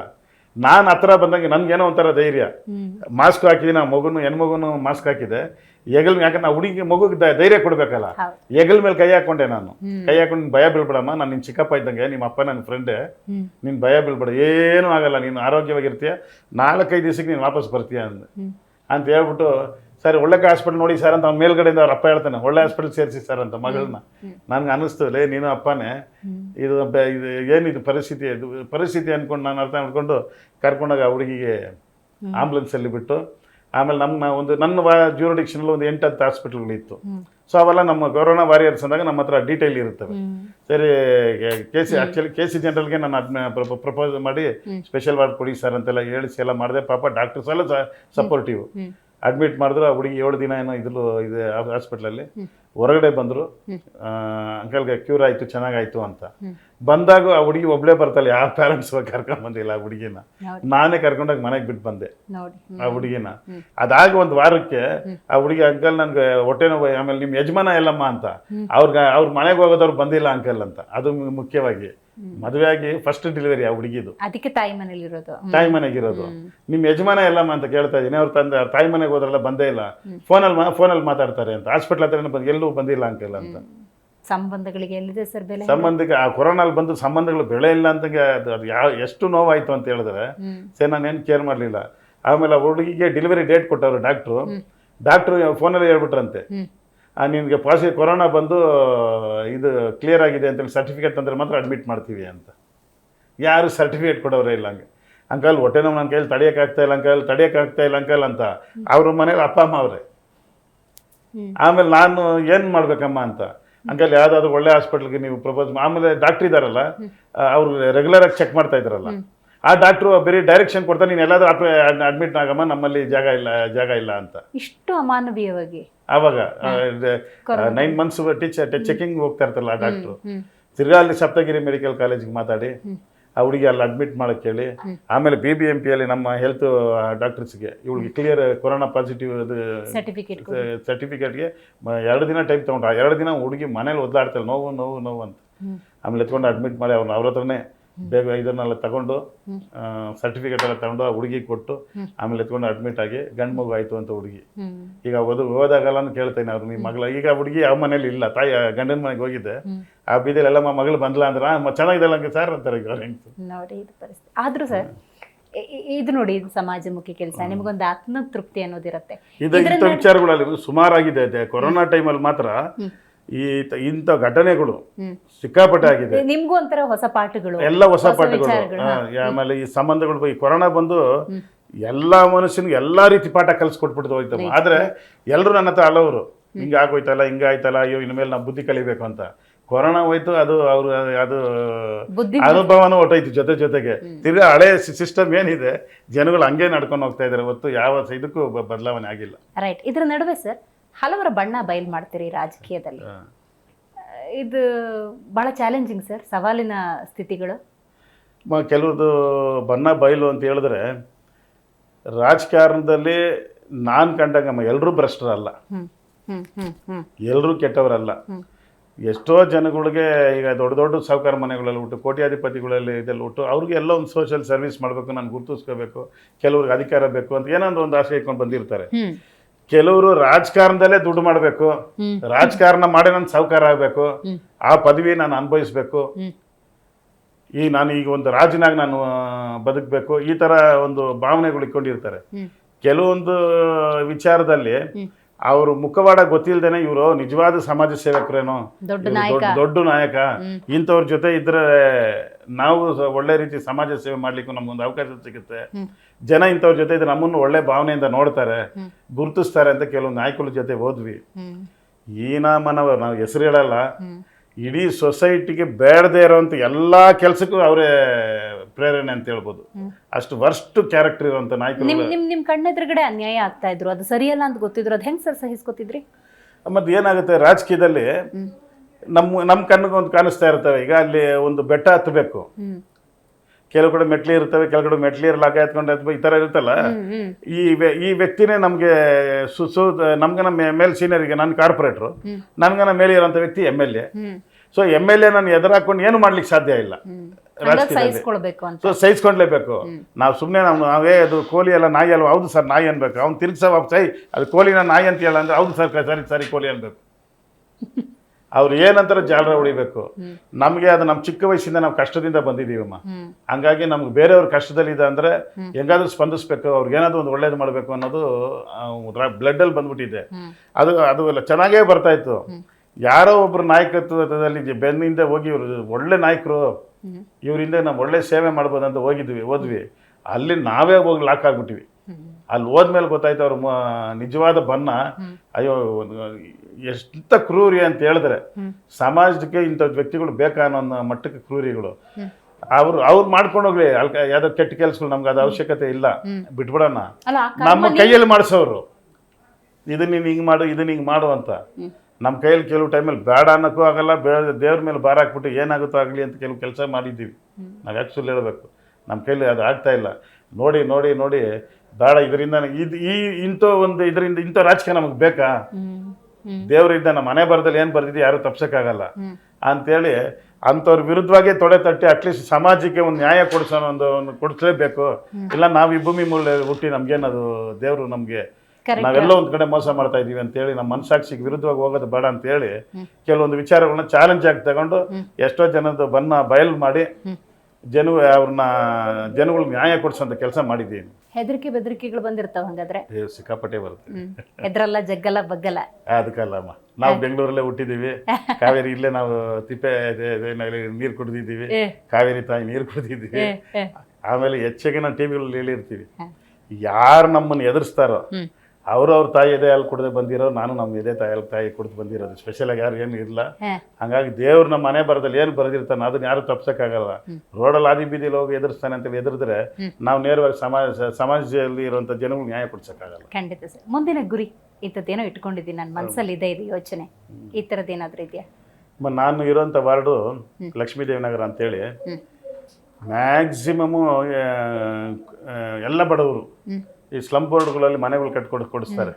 ನಾನು ಹತ್ರ ಬಂದಂಗೆ ನನಗೇನೋ ಒಂಥರ ಧೈರ್ಯ. ಮಾಸ್ಕ್ ಹಾಕಿದ್ದೀನಿ ಆ ಮಗುನು ಹೆಣ್ಮಗುನು ಮಾಸ್ಕ್ ಹಾಕಿದೆ. ಹೆಗಲ್ ಯಾಕಂದ್ರೆ ನಾವು ಹುಡುಗಿ ಮಗುಗೆ ಧೈರ್ಯ ಕೊಡಬೇಕಲ್ಲ. ಹೆಗಲ್ ಮೇಲೆ ಕೈ ಹಾಕೊಂಡೆ ನಾನು. ಕೈ ಹಾಕೊಂಡು ಭಯ ಬೀಳ್ಬೇಡಮ್ಮ ನಾನು ನಿನ್ನ ಚಿಕ್ಕಪ್ಪ ಇದ್ದಂಗೆ ನಿಮ್ಮ ಅಪ್ಪ ನನ್ನ ಫ್ರೆಂಡೇ. ನೀನು ಭಯ ಬೀಳ್ಬೇಡ ಏನೂ ಆಗಲ್ಲ ನೀನು ಆರೋಗ್ಯವಾಗಿರ್ತೀಯ. ನಾಲ್ಕೈದು ದಿವಸಕ್ಕೆ ನೀನು ವಾಪಸ್ ಬರ್ತೀಯ ಅಂದ್. ಅಂತ ಹೇಳ್ಬಿಟ್ಟು ಸರಿ ಒಳ್ಳೆ ಹಾಸ್ಪಿಟಲ್ ನೋಡಿ ಸರ್ ಅಂತ ಅವ್ನ ಮೇಲ್ಗಡೆಯಿಂದ ಅವ್ರ ಅಪ್ಪ ಹೇಳ್ತಾನೆ. ಒಳ್ಳೆ ಹಾಸ್ಪಿಟಲ್ ಸೇರಿಸಿ ಸರ್ ಅಂತ ಮಗಳನ್ನ. ನನ್ಗೆ ಅನ್ನಿಸ್ತದೆ ನೀನು ಅಪ್ಪನೇ. ಇದು ಇದು ಏನಿದು ಪರಿಸ್ಥಿತಿ? ಇದು ಪರಿಸ್ಥಿತಿ ಅಂದ್ಕೊಂಡು ನಾನು ಅರ್ಥ ಮಾಡ್ಕೊಂಡು ಕರ್ಕೊಂಡಾಗ ಆ ಹುಡುಗಿಗೆ ಆಂಬುಲೆನ್ಸಲ್ಲಿ ಬಿಟ್ಟು ಆಮೇಲೆ ನಮ್ಮ ಒಂದು ನನ್ನ ವಾ ಜ್ಯೂರಿಡಿಕ್ಷನಲ್ಲಿ ಒಂದು ಎಂಟು ಹತ್ತು ಹಾಸ್ಪಿಟಲ್ಗಳಿತ್ತು ಸೊ ಅವೆಲ್ಲ ನಮ್ಮ ಕೊರೋನಾ ವಾರಿಯರ್ಸ್ ಅಂದಾಗ ನಮ್ಮ ಹತ್ರ ಡೀಟೇಲ್ ಇರುತ್ತವೆ. ಸರಿ K C actually K C ಜನರಲ್ಗೆ ನಾನು ಅದನ್ನ ಪ್ರಪೋಸ್ ಮಾಡಿ ಸ್ಪೆಷಲ್ ವಾರ್ಡ್ ಕೊಡಿ ಸರ್ ಅಂತೆಲ್ಲ ಹೇಳಿಸಿ ಎಲ್ಲ ಮಾಡಿದೆ. ಪಾಪ ಡಾಕ್ಟರ್ಸ್ ಎಲ್ಲ ಸಪೋರ್ಟಿವ್ ಅಡ್ಮಿಟ್ ಮಾಡಿದ್ರು ಆ ಹುಡುಗಿ ಏಳು ದಿನ ಏನೋ ಇದ್ರು ಇದೆ ಹಾಸ್ಪಿಟ್ಲಲ್ಲಿ. ಹೊರಗಡೆ ಬಂದರು ಅಂಕಲ್ಗೆ ಕ್ಯೂರ್ ಆಯಿತು ಚೆನ್ನಾಗಾಯ್ತು ಅಂತ. ಬಂದಾಗ ಆ ಹುಡುಗಿ ಒಬ್ಳೇ ಬರ್ತಾಳೆ ಯಾವ ಪೇರೆಂಟ್ಸ್ ಕರ್ಕೊಂಡ್ ಬಂದಿಲ್ಲ ಆ ಹುಡುಗಿನ. ನಾನೇ ಕರ್ಕೊಂಡೋಗಿ ಮನೆಗೆ ಬಿಟ್ಟು ಬಂದೆ. ಆ ಹುಡುಗಿನ. ಅದಾಗ ಒಂದು ವಾರಕ್ಕೆ ಆ ಹುಡುಗಿ ಅಂಕಲ್ ನನ್ಗೆ ಹೊಟ್ಟೆ ನೋವು ಆಮೇಲೆ ನಿಮ್ಮ ಯಜಮಾನ ಎಲ್ಲಮ್ಮ ಅಂತ. ಅವ್ರಿಗೆ ಅವ್ರ ಮನೆಗೆ ಹೋಗೋದವ್ರು ಬಂದಿಲ್ಲ ಅಂಕಲ್ ಅಂತ. ಅದು ಮುಖ್ಯವಾಗಿ. ಮದುವೆ ಆಗಿ ಫಸ್ಟ್ ಡೆಲಿವರಿ ಆ ಹುಡುಗಿದು. ಅದಕ್ಕೆ ತಾಯಿ ಮನೇಲಿ ಇರೋದು ತಾಯಿ ಮನೆಗಿರೋದು. ನಿಮ್ಮ ಯಜಮಾನ ಎಲ್ಲಮ್ಮ ಅಂತ ಕೇಳ್ತಾ ಇದ್ದೀನಿ. ಅವ್ರ ತಂದೆ ತಾಯಿ ಮನೆಗೆ ಹೋದ್ರಲ್ಲ ಬಂದೇ ಇಲ್ಲ. ಫೋನಲ್ಲಿ ಫೋನಲ್ಲಿ ಮಾತಾಡ್ತಾರೆ ಅಂತ. ಹಾಸ್ಪಿಟ್ಲ್ ಹತ್ರ ಬಂದು ಎಲ್ಲೂ ಬಂದಿಲ್ಲ ಅಂಕಲ್ ಅಂತ. ಸಂಬಂಧಗಳಿಗೆ ಎಲ್ಲಿದೆ ಸರ್ ಬೆಲೆ? ಸಂಬಂಧಕ್ಕೆ ಆ ಕೊರೋನಲ್ಲಿ ಬಂದು ಸಂಬಂಧಗಳು ಬೆಳೆ ಇಲ್ಲ ಅಂತಂಗೆ ಅದು ಯಾವ ಎಷ್ಟು ನೋವಾಯಿತು ಅಂತ ಹೇಳಿದ್ರೆ ಸೇ ನಾನು ನಾನೇನು ಕೇರ್ ಮಾಡಲಿಲ್ಲ. ಆಮೇಲೆ ಹುಡುಗಿಗೆ ಡೆಲಿವರಿ ಡೇಟ್ ಕೊಟ್ಟವರು ಡಾಕ್ಟ್ರು ಡಾಕ್ಟ್ರು ಫೋನಲ್ಲಿ ಹೇಳ್ಬಿಟ್ರಂತೆ. ನಿಮಗೆ ಆ, ನಿನಗೆ ಪಾಸಿ ಕೊರೋನಾ ಬಂದು ಇದು ಕ್ಲಿಯರ್ ಆಗಿದೆ ಅಂತೇಳಿ ಸರ್ಟಿಫಿಕೇಟ್ ತಂದರೆ ಮಾತ್ರ ಅಡ್ಮಿಟ್ ಮಾಡ್ತೀವಿ ಅಂತ. ಯಾರು ಸರ್ಟಿಫಿಕೇಟ್ ಕೊಡೋರೇ ಇಲ್ಲ ಹಂಗೆ. ಅಂಕಲ್ ಹೊಟ್ಟೆ ನೋವು ನನ್ನ ಕೈಯಲ್ಲಿ ತಡೆಯೋಕ್ಕಾಗ್ತಾ ಇಲ್ಲ ಅಂಕಲ್ ತಡೆಯೋಕ್ಕಾಗ್ತಾ ಇಲ್ಲ ಅಂಕಲ್ ಅಂತ. ಅವ್ರ ಮನೇಲಿ ಅಪ್ಪ ಅಮ್ಮ ಅವರೇ. ಆಮೇಲೆ ನಾನು ಏನು ಮಾಡ್ಬೇಕಮ್ಮ ಅಂತ? ಹಂಗಲ್ಲಿ ಯಾವ್ದಾದ್ರು ಒಳ್ಳೆ ಹಾಸ್ಪಿಟ್ಲ್ಗೆ ನೀವು ಪ್ರಪೋಸ್ ಆಮೇಲೆ ಡಾಕ್ಟರ್ ಇದಾರಲ್ಲ ಅವರು ರೆಗ್ಯುಲರ್ ಆಗಿ ಚೆಕ್ ಮಾಡ್ತಾ ಇದ್ರಲ್ಲ. ಆ ಡಾಕ್ಟ್ರು ಬರೀ ಡೈರೆಕ್ಷನ್ ಕೊಡ್ತಾರೆ ನೀನು ಎಲ್ಲಾದ್ರೂ ಅಡ್ಮಿಟ್ ಆಗಮ್ಮ ನಮ್ಮಲ್ಲಿ ಜಾಗ ಇಲ್ಲ ಜಾಗ ಇಲ್ಲ ಅಂತ. ಇಷ್ಟು ಅಮಾನವೀಯವಾಗಿ. ಆವಾಗ ನೈನ್ ಮಂತ್ಸ್ ಟೀಚರ್ ಚೆಕಿಂಗ್ ಹೋಗ್ತಾ ಇರ್ತಾರಲ್ಲ ಆ ಡಾಕ್ಟ್ರು ತಿರ್ಗಾ ಅಲ್ಲಿ ಸಪ್ತಗಿರಿ ಮೆಡಿಕಲ್ ಕಾಲೇಜಿಗೆ ಮಾತಾಡಿ. ಆ ಹುಡುಗಿ ಅಲ್ಲಿ ಅಡ್ಮಿಟ್ ಮಾಡಕ್ಕೆ ಹೇಳಿ ಆಮೇಲೆ ಬಿ ಬಿ ಎಂ ಪಿಯಲ್ಲಿ ನಮ್ಮ ಹೆಲ್ತ್ ಡಾಕ್ಟರ್ಸ್ಗೆ ಇವಳಿಗೆ ಕ್ಲಿಯರ್ ಕೊರೋನಾ ಪಾಸಿಟಿವ್ ಅದು ಸರ್ಟಿಫಿಕೇಟ್ ಸರ್ಟಿಫಿಕೇಟ್ಗೆ ಎರಡು ದಿನ ಟೈಮ್ ತೊಗೊಂಡ್ರೆ. ಆ ಎರಡು ದಿನ ಹುಡುಗಿ ಮನೇಲಿ ಒದ್ದಾಡ್ತಾಳೆ ನೋವು ನೋವು ನೋವು ಅಂತ. ಆಮೇಲೆ ಎತ್ಕೊಂಡು ಅಡ್ಮಿಟ್ ಮಾಡಿ ಅವ್ನು ಅವ್ರ ಹತ್ರನೇ ಬೇಗ ಇದನ್ನೆಲ್ಲ ತಗೊಂಡು ಸರ್ಟಿಫಿಕೇಟ್ ಎಲ್ಲ ತಗೊಂಡು ಆ ಹುಡುಗಿ ಕೊಟ್ಟು ಆಮೇಲೆ ಎತ್ಕೊಂಡು ಅಡ್ಮಿಟ್ ಆಗಿ ಗಂಡು ಮಗು ಆಯಿತು ಅಂತ ಹುಡುಗಿ. ಈಗ ಓದು ಅಂತ ಕೇಳ್ತೇನೆ ಅವ್ರು ನಿಮ್ಮ ಮಗಳ. ಈಗ ಹುಡುಗಿ ಯಾವ ಮನೇಲಿ ಇಲ್ಲ ತಾಯಿ ಗಂಡನ ಮನೆಗೆ ಹೋಗಿದ್ದೆ ಆ ಬೀದಿಯಲ್ಲಿ ಎಲ್ಲ ಮಗಳು ಬಂದ್ಲ ಅಂದ್ರೆ ಚೆನ್ನಾಗಿದೆಲ್ಲ ಹಂಗೆ ಸರ್ ಅಂತಾರೆ ಈಗ ನೋಡಿ ಇದು ಪರಿಸ್ಥಿತಿ ಆದ್ರೂ ಸರ್ ಇದು ನೋಡಿ ಇದು ಸಮಾಜಮುಖಿ ಕೆಲಸ. ನಿಮಗೊಂದು ಆತ್ಮತೃಪ್ತಿ ಅನ್ನೋದಿರುತ್ತೆ. ಇದು ಇಂಥ ವಿಚಾರಗಳಲ್ಲಿ ಸುಮಾರಾಗಿದೆ. ಕೊರೋನಾ ಟೈಮಲ್ಲಿ ಮಾತ್ರ ಈ ಇಂಥ ಘಟನೆಗಳು. ಸಿಕ್ಕಾಪಟ್ಟೆ ಆಗಿದೆ ನಿಮ್ಗೂ ಒಂಥರ ಹೊಸ ಪಾಠಗಳು ಎಲ್ಲ ಹೊಸ ಪಾಠಗಳು. ಆಮೇಲೆ ಈ ಸಂಬಂಧಗಳು ಈ ಕೊರೋನಾ ಬಂದು ಎಲ್ಲಾ ಮನುಷ್ಯನಿಗೆ ಎಲ್ಲಾ ರೀತಿ ಪಾಠ ಕಲಿಸ್ಕೊಟ್ಬಿಟ್ಟು ಹೋಯ್ತು. ಆದ್ರೆ ಎಲ್ಲರೂ ನನ್ನ ಹತ್ರ ಅಲ್ಲವರು ಹಿಂಗ ಆಗೋಯ್ತಲ್ಲ ಹಿಂಗ ಆಯ್ತಲ್ಲ ಅಯ್ಯೋ ಇನ್ಮೇಲೆ ನಾವು ಬುದ್ಧಿ ಕಲಿಬೇಕು ಅಂತ. ಕೊರೋನಾ ಹೋಯ್ತು ಅದು ಅವರು ಅದು ಅನುಭವನೂ ಹೊಟ್ಟೋಯ್ತು ಜೊತೆ ಜೊತೆಗೆ. ತಿರ್ಗಾ ಹಳೆ ಸಿಸ್ಟಮ್ ಏನಿದೆ ಜನಗಳು ಹಂಗೆ ನಡ್ಕೊಂಡು ಹೋಗ್ತಾ ಇದಾರೆ ಹೊತ್ತು ಯಾವ ಇದಕ್ಕೂ ಬದಲಾವಣೆ ಆಗಿಲ್ಲ. ರೈಟ್. ಇದ್ರ ನಡುವೆ ಸರ್ ಹಲವರ ಬಣ್ಣ ಬಯಲು ಮಾಡ್ತೀರಿ ರಾಜಕೀಯದಲ್ಲಿ. ಇದು ಭಾಳ ಚಾಲೆಂಜಿಂಗ್ ಸರ್ ಸವಾಲಿನ ಸ್ಥಿತಿಗಳು. ಕೆಲವ್ರದ್ದು ಬಣ್ಣ ಬಯಲು ಅಂತ ಹೇಳಿದ್ರೆ ರಾಜಕಾರಣದಲ್ಲಿ ನಾನು ಕಂಡಂಗಮ್ಮ ಎಲ್ಲರೂ ಭ್ರಷ್ಟರಲ್ಲ. ಎಲ್ಲರೂ ಕೆಟ್ಟವರಲ್ಲ. ಎಷ್ಟೋ ಜನಗಳಿಗೆ ಈಗ ದೊಡ್ಡ ದೊಡ್ಡ ಸಾಹುಕಾರ ಮನೆಗಳಲ್ಲಿ ಹುಟ್ಟು ಕೋಟ್ಯಾಧಿಪತಿಗಳಲ್ಲಿ ಇದೆಲ್ಲ ಹುಟ್ಟು ಅವ್ರಿಗೆ ಎಲ್ಲ ಒಂದು ಸೋಷಿಯಲ್ ಸರ್ವಿಸ್ ಮಾಡಬೇಕು ನಾನು ಗುರುತಿಸ್ಕೋಬೇಕು ಕೆಲವ್ರಿಗೆ ಅಧಿಕಾರ ಬೇಕು ಅಂತ ಏನೋ ಒಂದು ಆಸೆ ಇಟ್ಕೊಂಡು ಬಂದಿರ್ತಾರೆ. ಕೆಲವರು ರಾಜಕಾರಣದಲ್ಲೇ ದುಡ್ಡು ಮಾಡಬೇಕು. ರಾಜಕಾರಣ ಮಾಡಿ ನಾನು ಸಾಹುಕಾರ ಆಗಬೇಕು ಆ ಪದವಿ ನಾನು ಅನುಭವಿಸ್ಬೇಕು. ಈ ನಾನು ಈಗ ಒಂದು ರಾಜನಾಗಿ ನಾನು ಬದುಕಬೇಕು ಈ ಥರ ಒಂದು ಭಾವನೆಗಳು ಇಟ್ಕೊಂಡಿರ್ತಾರೆ. ಕೆಲವೊಂದು ವಿಚಾರದಲ್ಲಿ. ಅವರು ಮುಖವಾಡ ಗೊತ್ತಿಲ್ದೇನೆ ಇವರು ನಿಜವಾದ ಸಮಾಜ ಸೇವಕರೇನೋ? ದೊಡ್ಡ ನಾಯಕ. ಇಂಥವ್ರ ಜೊತೆ ಇದ್ರೆ ನಾವು ಒಳ್ಳೆ ರೀತಿ ಸಮಾಜ ಸೇವೆ ಮಾಡ್ಲಿಕ್ಕೂ ನಮ್ಗೊಂದು ಅವಕಾಶ ಸಿಗುತ್ತೆ. ಜನ ಇಂಥವ್ರ ಜೊತೆ ಇದ್ರೆ ನಮ್ಮನ್ನು ಒಳ್ಳೆ ಭಾವನೆಯಿಂದ ನೋಡ್ತಾರೆ. ಗುರುತಿಸ್ತಾರೆ ಅಂತ ಕೆಲವೊಂದು ನಾಯಕರ ಜೊತೆ ಹೋದ್ವಿ. ಏನ ಈನಾಮನವ ನಾವು ಹೆಸರು ಹೇಳಲ್ಲ. ಇಡೀ ಸೊಸೈಟಿಗೆ ಬೇಡದೇ ಇರೋಂಥ ಎಲ್ಲ ಕೆಲಸಕ್ಕೂ ಅವರೇ ಪ್ರೇರಣೆ ಅಂತ ಹೇಳ್ಬೋದು. ಅಷ್ಟು ವರ್ಷ ಕ್ಯಾರೆಕ್ಟರ್ ಇರುವಂತ ನಾಯಕರು ನಿಮ್ಮ ನಿಮ್ ನಿಮ್ ಕಣ್ಣೆದುರುಗಡೆ ಅನ್ಯಾಯ ಆಗ್ತಾ ಇದ್ರು. ಅದು ಸರಿಯಲ್ಲ ಅಂತ ಗೊತ್ತಿದ್ರು. ಅದು ಹೆಂಗ್ ಸರ್ ಸಹಿಸ್ಕೊತಿದ್ರಿ? ಮತ್ತೆ ಏನಾಗುತ್ತೆ ರಾಜಕೀಯದಲ್ಲಿ ನಮ್ಮ ನಮ್ಮ ಕಣ್ಣಿಗೆ ಒಂದು ಕಾಣಿಸ್ತಾ ಇರ್ತವೆ. ಈಗ ಅಲ್ಲಿ ಒಂದು ಬೆಟ್ಟ ಹತ್ತಬೇಕು. ಕೆಲವು ಕಡೆ ಮೆಟ್ಲಿ ಇರ್ತವೆ ಕೆಲವು ಕಡೆ ಮೆಟ್ಲಿ ಇರಲಾಗ ಎತ್ಕೊಂಡು ಎತ್ಬೇಕು ಈ ಥರ ಇರುತ್ತಲ್ಲ? ಈ ಈ ವ್ಯಕ್ತಿನೇ ನಮಗೆ ಸು ಸು ನಮ್ಗನ ಮೇಲೆ ಈಗ ನಾನು ಕಾರ್ಪೊರೇಟ್ರು. ನನ್ಗೆ ನಮ್ಮ ಮೇಲೆ ಇರೋಂಥ ವ್ಯಕ್ತಿ M L A so M L A ನಾನು ಎದುರಾಕೊಂಡು ಏನು ಮಾಡ್ಲಿಕ್ಕೆ ಸಾಧ್ಯ ಇಲ್ಲ. ಸಹಿಸ್ಕೊಳ್ಬೇಕು ಅಂತ. ಸೊ ಸಹಿಸ್ಕೊಂಡ್ಲೇಬೇಕು ನಾವು ಸುಮ್ಮನೆ ನಾವು ನಾವೇ ಅದು ಕೋಲಿ ಅಲ್ಲ ನಾಯಿ ಅಲ್ವಾ? ಹೌದು ಸರ್ ನಾಯಿ ಅನ್ಬೇಕು. ಅವ್ನು ತಿರ್ಗ್ಸ ಸೈ ಅದು ಕೋಲಿನ ನಾಯಿ ಅಂತ ಹೇಳ ಅಂದ್ರೆ ಹೌದು ಸರ್ ಸರಿ ಸರಿ ಕೋಲಿ ಅನ್ಬೇಕು. [LAUGHS] ಅವ್ರು ಏನಂತಾರೆ ಜಾಲರ ಉಳಿಬೇಕು. ನಮಗೆ ಅದು ನಮ್ಮ ಚಿಕ್ಕ ವಯಸ್ಸಿಂದ ನಾವು ಕಷ್ಟದಿಂದ ಬಂದಿದ್ದೀವಮ್ಮ. ಹಂಗಾಗಿ ನಮ್ಗೆ ಬೇರೆಯವ್ರ ಕಷ್ಟದಲ್ಲಿದೆ ಅಂದರೆ ಹೆಂಗಾದ್ರೂ ಸ್ಪಂದಿಸ್ಬೇಕು. ಅವ್ರಿಗೆ ಏನಾದರೂ ಒಂದು ಒಳ್ಳೇದು ಮಾಡಬೇಕು ಅನ್ನೋದು ಬ್ಲಡ್ಡಲ್ಲಿ ಬಂದ್ಬಿಟ್ಟಿದೆ. ಅದು ಅದು ಎಲ್ಲ ಚೆನ್ನಾಗೇ ಬರ್ತಾ ಇತ್ತು. ಯಾರೋ ಒಬ್ರು ನಾಯಕತ್ವದಲ್ಲಿ ಬೆನ್ನಿಂದ ಹೋಗಿ ಇವ್ರು ಒಳ್ಳೆ ನಾಯಕರು. ಇವರಿಂದ ನಾವು ಒಳ್ಳೆ ಸೇವೆ ಮಾಡ್ಬೋದು ಅಂತ ಹೋಗಿದ್ವಿ ಓದ್ವಿ ಅಲ್ಲಿ ನಾವೇ ಹೋಗಿ ಲಾಕ್ ಆಗ್ಬಿಟ್ಟಿವಿ ಅಲ್ಲಿ ಹೋದ್ಮೇಲೆ ಗೊತ್ತಾಯ್ತು ಅವ್ರ ನಿಜವಾದ ಬಣ್ಣ ಅಯ್ಯೋ ಎಷ್ಟ ಎಷ್ಟು ಕ್ರೂರಿ ಅಂತ ಹೇಳಿದ್ರೆ ಸಮಾಜಕ್ಕೆ ಇಂಥ ವ್ಯಕ್ತಿಗಳು ಬೇಕಾ ಅನ್ನೋ ಮಟ್ಟಕ್ಕೆ ಕ್ರೂರಿಗಳು. ಅವ್ರು ಅವ್ರು ಮಾಡ್ಕೊಂಡು ಹೋಗ್ಲಿ ಯಾವ್ದೋ ಕೆಟ್ಟ ಕೆಲಸಗಳು ನಮ್ಗೆ ಅದು ಅವಶ್ಯಕತೆ ಇಲ್ಲ ಬಿಟ್ಬಿಡೋಣ ನಮ್ಮ ಕೈಯಲ್ಲಿ ಮಾಡಿಸೋರು ಇದನ್ನ ನೀನು ಹಿಂಗೆ ಮಾಡು ಇದನ್ನ ಹಿಂಗೆ ಮಾಡು ಅಂತ. ನಮ್ಮ ಕೈಯಲ್ಲಿ ಕೆಲವು ಟೈಮಲ್ಲಿ ಬೇಡ ಅನ್ನೋಕ್ಕೂ ಆಗಲ್ಲ ಬೇಡ ದೇವ್ರ ಮೇಲೆ ಭಾರ ಹಾಕ್ಬಿಟ್ಟು ಏನಾಗುತ್ತೋ ಆಗಲಿ ಅಂತ ಕೆಲವು ಕೆಲಸ ಮಾಡಿದ್ದೀವಿ. ನಾವು ಆ್ಯಕ್ಚುಲಿ ಹೇಳಬೇಕು? ನಮ್ಮ ಕೈಯಲ್ಲಿ ಅದು ಆಗ್ತಾ ಇಲ್ಲ. ನೋಡಿ ನೋಡಿ ನೋಡಿ ಬೇಡ ಇದರಿಂದ ಇದು ಈ ಇಂಥ ಒಂದು ಇದರಿಂದ ಇಂಥ ರಾಜಕೀಯ ನಮಗೆ ಬೇಕಾ? ದೇವರಿಂದ ನಮ್ಮ ಮನೆ ಬರದಲ್ಲಿ ಏನು ಬರ್ದಿದೆ ಯಾರು ತಪ್ಸೋಕ್ಕಾಗಲ್ಲ. ಅಂತ ಅಂತೇಳಿ ಅಂಥವ್ರ ವಿರುದ್ಧವಾಗಿ ತೊಡೆ ತಟ್ಟಿ ಅಟ್ಲೀಸ್ಟ್ ಸಮಾಜಕ್ಕೆ ಒಂದು ನ್ಯಾಯ ಕೊಡಿಸೋ ಒಂದು ಕೊಡಿಸ್ಲೇಬೇಕು. ಇಲ್ಲ ನಾವು ಈ ಭೂಮಿ ಮೂಲ ಹುಟ್ಟಿ ನಮಗೇನದು ದೇವರು ನಮಗೆ. ನಾವೆಲ್ಲ ಒಂದು ಕಡೆ ಮೋಸ ಮಾಡ್ತಾ ಇದೀವಿ ಅಂತೇಳಿ ನಮ್ಮ ಮನಸಾಕ್ಷಿಗೆ ವಿರುದ್ಧವಾಗಿ ಹೋಗೋದು ಬೇಡ ಅಂತೇಳಿ ಕೆಲವೊಂದು ವಿಚಾರಗಳನ್ನ ಚಾಲೆಂಜ್ ಆಗಿ ತಗೊಂಡು ಎಷ್ಟೋ ಜನದ ಬನ್ನ ಬಯಲ್ ಮಾಡಿ ಜನ ಅವ್ರನ್ನ ಜನಗಳಿಗೆ ನ್ಯಾಯ ಕೊಡಿಸುವಂತ ಕೆಲಸ ಮಾಡಿದ್ದೀನಿ. ಹೆದರಿಕೆ ಬೆದರಿಕೆಗಳು ಬಂದಿರ್ತಾವ ಹಂಗಾದ್ರೆ. ಸಿಕ್ಕಾಪಟ್ಟೆ ಬರುತ್ತೆ. ಹೆದ್ರಲ್ಲ ಜಗ್ಗಲ್ಲ ಬಗ್ಗಲ್ಲ. ಅದಕ್ಕಲ್ಲಮ್ಮ ನಾವು ಬೆಂಗಳೂರಲ್ಲೇ ಹುಟ್ಟಿದೀವಿ. [LAUGHS] ಕಾವೇರಿ ಇಲ್ಲೇ ನಾವು ತಿಪ್ಪೆ ನೀರು ಕುಡಿದಿದ್ದೀವಿ. ಕಾವೇರಿ ತಾಯಿ ನೀರು ಕುಡಿದಿದ್ದೀವಿ. ಆಮೇಲೆ ಹೆಚ್ಚಿಗೆ ನಾವು ಟಿವಿಗಳಲ್ಲಿ ಹೇಳಿರ್ತೀವಿ. ಯಾರು ನಮ್ಮನ್ನು ಎದುರಿಸ್ತಾರೋ ಹ್ಮ್ ಅವ್ರು ಅವ್ರ ತಾಯಿ ಎದೆ ಹಾಲು ಕುಡ್ದೆ ಬಂದಿರೋ ನಾನು ನಮ್ಮ ಎದೆ ತಾಯಿ ತಾಯಿ ಕುಡ್ದು ಬಂದಿರೋದು. ಸ್ಪೆಷಲಾಗಿ ಯಾರು ಏನು ಇಲ್ಲ. ಹಂಗಾಗಿ ದೇವ್ರ ನಮ್ಮ ಮನೆ ಬರದಲ್ಲಿ ಏನು ಬರೆದಿರ್ತಾನೆ ಅದನ್ನ ಯಾರು ತಪ್ಸಕ್ಕಾಗಲ್ಲ. ರೋಡಲ್ಲಿ ಆದಿ ಬೀದಿಲಿ ಹೋಗಿ ಎದುರಿಸ್ತಾನೆ ಅಂತ ಎದುರಿದ್ರೆ ನಾವು ನೇರವಾಗಿ ಸಮಾಜ ಸಮಾಜದಲ್ಲಿ ಇರುವಂತ ಜನಗಳು ನ್ಯಾಯ ಕೊಡ್ಸಕ್ಕಾಗಲ್ಲ. ಖಂಡಿತ ಸರ್. ಮುಂದಿನ ಗುರಿ ಇಂಥದ್ದೇನೋ ಇಟ್ಕೊಂಡಿದ್ದೀನಿ ನನ್ನ ಮನಸ್ಸಲ್ಲಿ ಇದೆ ಇದು ಯೋಚನೆ ಈ ಥರದ್ದು ಏನಾದರೂ ಇದೆಯಾ? ನಾನು ಇರೋಂಥ ವಾರ್ಡು ಲಕ್ಷ್ಮೀದೇವಿನಗರ ಅಂತೇಳಿ. ಮ್ಯಾಕ್ಸಿಮಮ್ಮು ಮ್ಯಾಕ್ಸಿಮಮು ಎಲ್ಲ ಬಡವರು ಈ ಸ್ಲಂ ಬೋರ್ಡ್ಗಳಲ್ಲಿ ಮನೆಗಳು ಕಟ್ಕೊಡ್ ಕೊಡಿಸ್ತಾರೆ.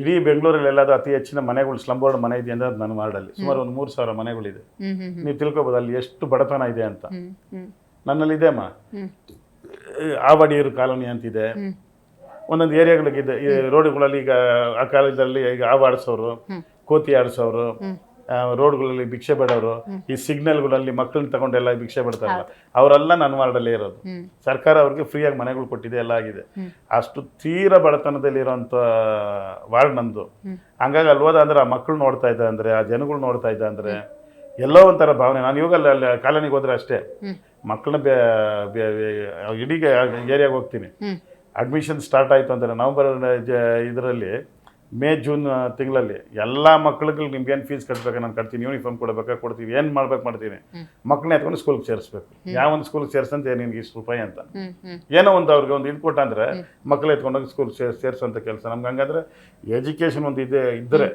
ಇಡೀ ಬೆಂಗಳೂರಲ್ಲಿ ಎಲ್ಲಾದ್ರೂ ಅತಿ ಹೆಚ್ಚಿನ ಮನೆಗಳು ಸ್ಲಂ ಬೋರ್ಡ್ ಮನೆ ಇದೆ ಅಂದ್ರೆ ಅದು ನನ್ನ ವಾರ್ಡಲ್ಲಿ ಸುಮಾರು ಒಂದು ಮೂರು ಸಾವಿರ ಮನೆಗಳಿದೆ. ನೀವು ತಿಳ್ಕೊಬೋದು ಅಲ್ಲಿ ಎಷ್ಟು ಬಡತನ ಇದೆ ಅಂತ. ನನ್ನಲ್ಲಿ ಇದೆ ಅಮ್ಮ ಆವಡಿಯೂರು ಕಾಲೋನಿ ಅಂತಿದೆ. ಒಂದೊಂದು ಏರಿಯಾಗಳಿಗಿದೆ. ಈ ರೋಡ್ಗಳಲ್ಲಿ ಈಗ ಆ ಕಾಲದಲ್ಲಿ ಈಗ ಆವಾಡಿಸೋರು ಕೋತಿ ಆಡಿಸೋರು ರೋಡ್ಗಳಲ್ಲಿ ಭಿಕ್ಷೆ ಬೇಡವರು ಈ ಸಿಗ್ನಲ್ಗಳಲ್ಲಿ ಮಕ್ಕಳನ್ನ ತಗೊಂಡೆಲ್ಲ ಭಿಕ್ಷೆ ಬಿಡ್ತಾರಲ್ಲ ಅವರೆಲ್ಲ ನನ್ನ ವಾರ್ಡಲ್ಲೇ ಇರೋದು. ಸರ್ಕಾರ ಅವ್ರಿಗೆ ಫ್ರೀಯಾಗಿ ಮನೆಗಳು ಕೊಟ್ಟಿದೆ ಎಲ್ಲ ಆಗಿದೆ. ಅಷ್ಟು ತೀರ ಬಡತನದಲ್ಲಿರೋಂಥ ವಾರ್ಡ್ ನಂದು. ಹಂಗಾಗಿ ಅಲ್ಲಿ ಹೋದ ಅಂದ್ರೆ ಆ ಮಕ್ಕಳು ನೋಡ್ತಾ ಇದ್ದ ಅಂದ್ರೆ ಆ ಜನಗಳು ನೋಡ್ತಾ ಇದ್ದ ಅಂದ್ರೆ ಎಲ್ಲೋ ಒಂಥರ ಭಾವನೆ. ನಾನು ಇವಾಗ ಅಲ್ಲಿ ಅಲ್ಲಿ ಕಾಲೋನಿಗೆ ಹೋದ್ರೆ ಅಷ್ಟೇ. ಮಕ್ಕಳನ್ನ ಇಡೀ ಏರಿಯಾಗೆ ಹೋಗ್ತೀನಿ. ಅಡ್ಮಿಷನ್ ಸ್ಟಾರ್ಟ್ ಆಯಿತು ಅಂದರೆ ನವಂಬರ್ ಇದರಲ್ಲಿ ಮೇ ಜೂನ್ ತಿಂಗಳಲ್ಲಿ ಎಲ್ಲ ಮಕ್ಳಿಗೆ ನಿಮ್ಗೆ ಏನು ಫೀಸ್ ಕಟ್ಬೇಕು? ನಾನು ಕಟ್ತೀನಿ ಯೂನಿಫಾರ್ಮ್ ಕೊಡಬೇಕಾ? ಕೊಡ್ತೀವಿ. ಏನು ಮಾಡ್ಬೇಕು ಮಾಡ್ತೀನಿ? ಮಕ್ಕಳನ್ನ ಎತ್ಕೊಂಡು ಸ್ಕೂಲ್ಗೆ ಸೇರಿಸ್ಬೇಕು. ಯಾವ ಒಂದು ಸ್ಕೂಲ್ಗೆ ಸೇರ್ಸಂತ ನಿನ್ಗೆ ಇಷ್ಟು ರೂಪಾಯಿ ಅಂತ? ಏನೋ ಒಂದು ಅವ್ರಿಗೆ ಒಂದು ಇದು ಕೊಟ್ಟ ಅಂದ್ರೆ ಮಕ್ಕಳು ಎತ್ಕೊಂಡೋಗಿ ಸ್ಕೂಲ್ ಸೇರ್ ಸೇರಿಸೋಂಥ ಕೆಲಸ. ನಮ್ಗೆ ಹಂಗಂದ್ರೆ ಎಜುಕೇಷನ್ ಒಂದು ಇದೆ ಇದ್ದರೆ.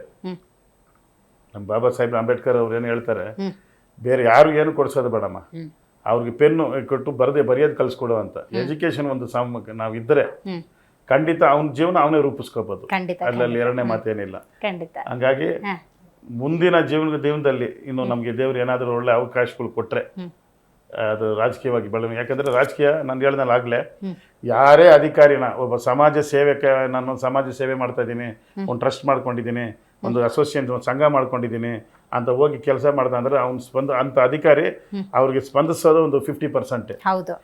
ನಮ್ಮ ಬಾಬಾ ಸಾಹೇಬ್ ಅಂಬೇಡ್ಕರ್ ಅವ್ರು ಏನು ಹೇಳ್ತಾರೆ? ಬೇರೆ ಯಾರು ಏನು ಕೊಡಿಸೋದು ಬೇಡಮ್ಮ. ಅವ್ರಿಗೆ ಪೆನ್ನು ಕೊಟ್ಟು ಬರದೆ ಬರೆಯೋದು ಕಲಿಸ್ಕೊಡು ಅಂತ. ಎಜುಕೇಷನ್ ಒಂದು ಸಾಮ್ ನಾವು ಇದ್ದರೆ ಖಂಡಿತ ಅವನ ಜೀವನ ಅವನೇ ರೂಪಿಸ್ಕೋಬೋದು. ಖಂಡಿತ ಅಲ್ಲಲ್ಲಿ ಎರಡನೇ ಮಾತೇನಿಲ್ಲ. ಖಂಡಿತ. ಹಂಗಾಗಿ ಮುಂದಿನ ಜೀವನ ಜೀವನದಲ್ಲಿ ಇನ್ನು ನಮಗೆ ದೇವ್ರು ಏನಾದರೂ ಒಳ್ಳೆ ಅವಕಾಶಗಳು ಕೊಟ್ಟರೆ ಅದು ರಾಜಕೀಯವಾಗಿ ಬೆಳವಣಿಗೆ. ಯಾಕಂದ್ರೆ ರಾಜಕೀಯ ನಾನು ಹೇಳ್ದಲ್ಲ ಆಗಲೇ ಯಾರೇ ಅಧಿಕಾರಿನ ಒಬ್ಬ ಸಮಾಜ ಸೇವೆಗೆ ನಾನು ಸಮಾಜ ಸೇವೆ ಮಾಡ್ತಾ ಇದ್ದೀನಿ ಒಂದು ಟ್ರಸ್ಟ್ ಮಾಡ್ಕೊಂಡಿದ್ದೀನಿ ಒಂದು ಅಸೋಸಿಯೇಷನ್ ಒಂದು ಸಂಘ ಮಾಡ್ಕೊಂಡಿದ್ದೀನಿ ಅಂತ ಹೋಗಿ ಕೆಲಸ ಮಾಡ್ದ ಅಂದ್ರೆ ಅವ್ನು ಸ್ಪಂದ ಅಂತ ಅಧಿಕಾರಿ ಅವ್ರಿಗೆ ಸ್ಪಂದಿಸೋದು ಒಂದು ಫಿಫ್ಟಿ ಪರ್ಸೆಂಟ್ ಹೌದು.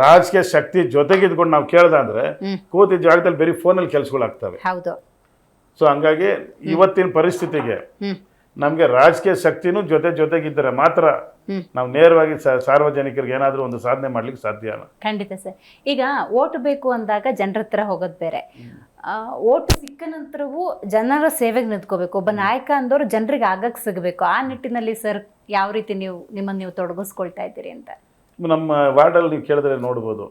ರಾಜಕೀಯ ಶಕ್ತಿ ಜೊತೆಗಿದ್ಕೊಂಡು ನಾವು ಕೇಳ್ದಂದ್ರೆ. ಕೂತಿದ್ದ ಜಾಗದಲ್ಲಿ ಬರೀ ಫೋನಲ್ಲಿ ಕೆಲಸಗಳಾಗ್ತವೆ. ಹೌದು. ಸೊ ಹಂಗಾಗಿ ಇವತ್ತಿನ ಪರಿಸ್ಥಿತಿಗೆ ನಮಗೆ ರಾಜಕೀಯ ಶಕ್ತಿನೂ ಜೊತೆ ಜೊತೆಗಿದ್ದರೆ ಮಾತ್ರ ನಾವು ನೇರವಾಗಿ ಸಾರ್ವಜನಿಕರಿಗೆ ಏನಾದರೂ ಒಂದು ಸಾಧನೆ ಮಾಡ್ಲಿಕ್ಕೆ ಸಾಧ್ಯ ಖಂಡಿತ ಸರ್. ಈಗ ಓಟ್ ಬೇಕು ಅಂದಾಗ ಜನರ ಹತ್ರ ಹೋಗೋದು ಬೇರೆ. ಓಟ್ ಸಿಕ್ಕ ನಂತರವೂ ಜನರ ಸೇವೆಗೆ ನಿಂತ್ಕೋಬೇಕು. ಒಬ್ಬ ನಾಯಕ ಅಂದವರು ಜನರಿಗೆ ಆಗಕ್ಕೆ ಸಿಗಬೇಕು. ಆ ನಿಟ್ಟಿನಲ್ಲಿ ಸರ್ ಯಾವ ರೀತಿ ನೀವು ನಿಮ್ಮನ್ನು ನೀವು ತೊಡಗಿಸ್ಕೊಳ್ತಾ ಇದ್ದೀರಿ ಅಂತ? ನಮ್ಮ ವಾರ್ಡಲ್ಲಿ ನೀವು ಕೇಳಿದ್ರೆ ನೋಡ್ಬೋದು.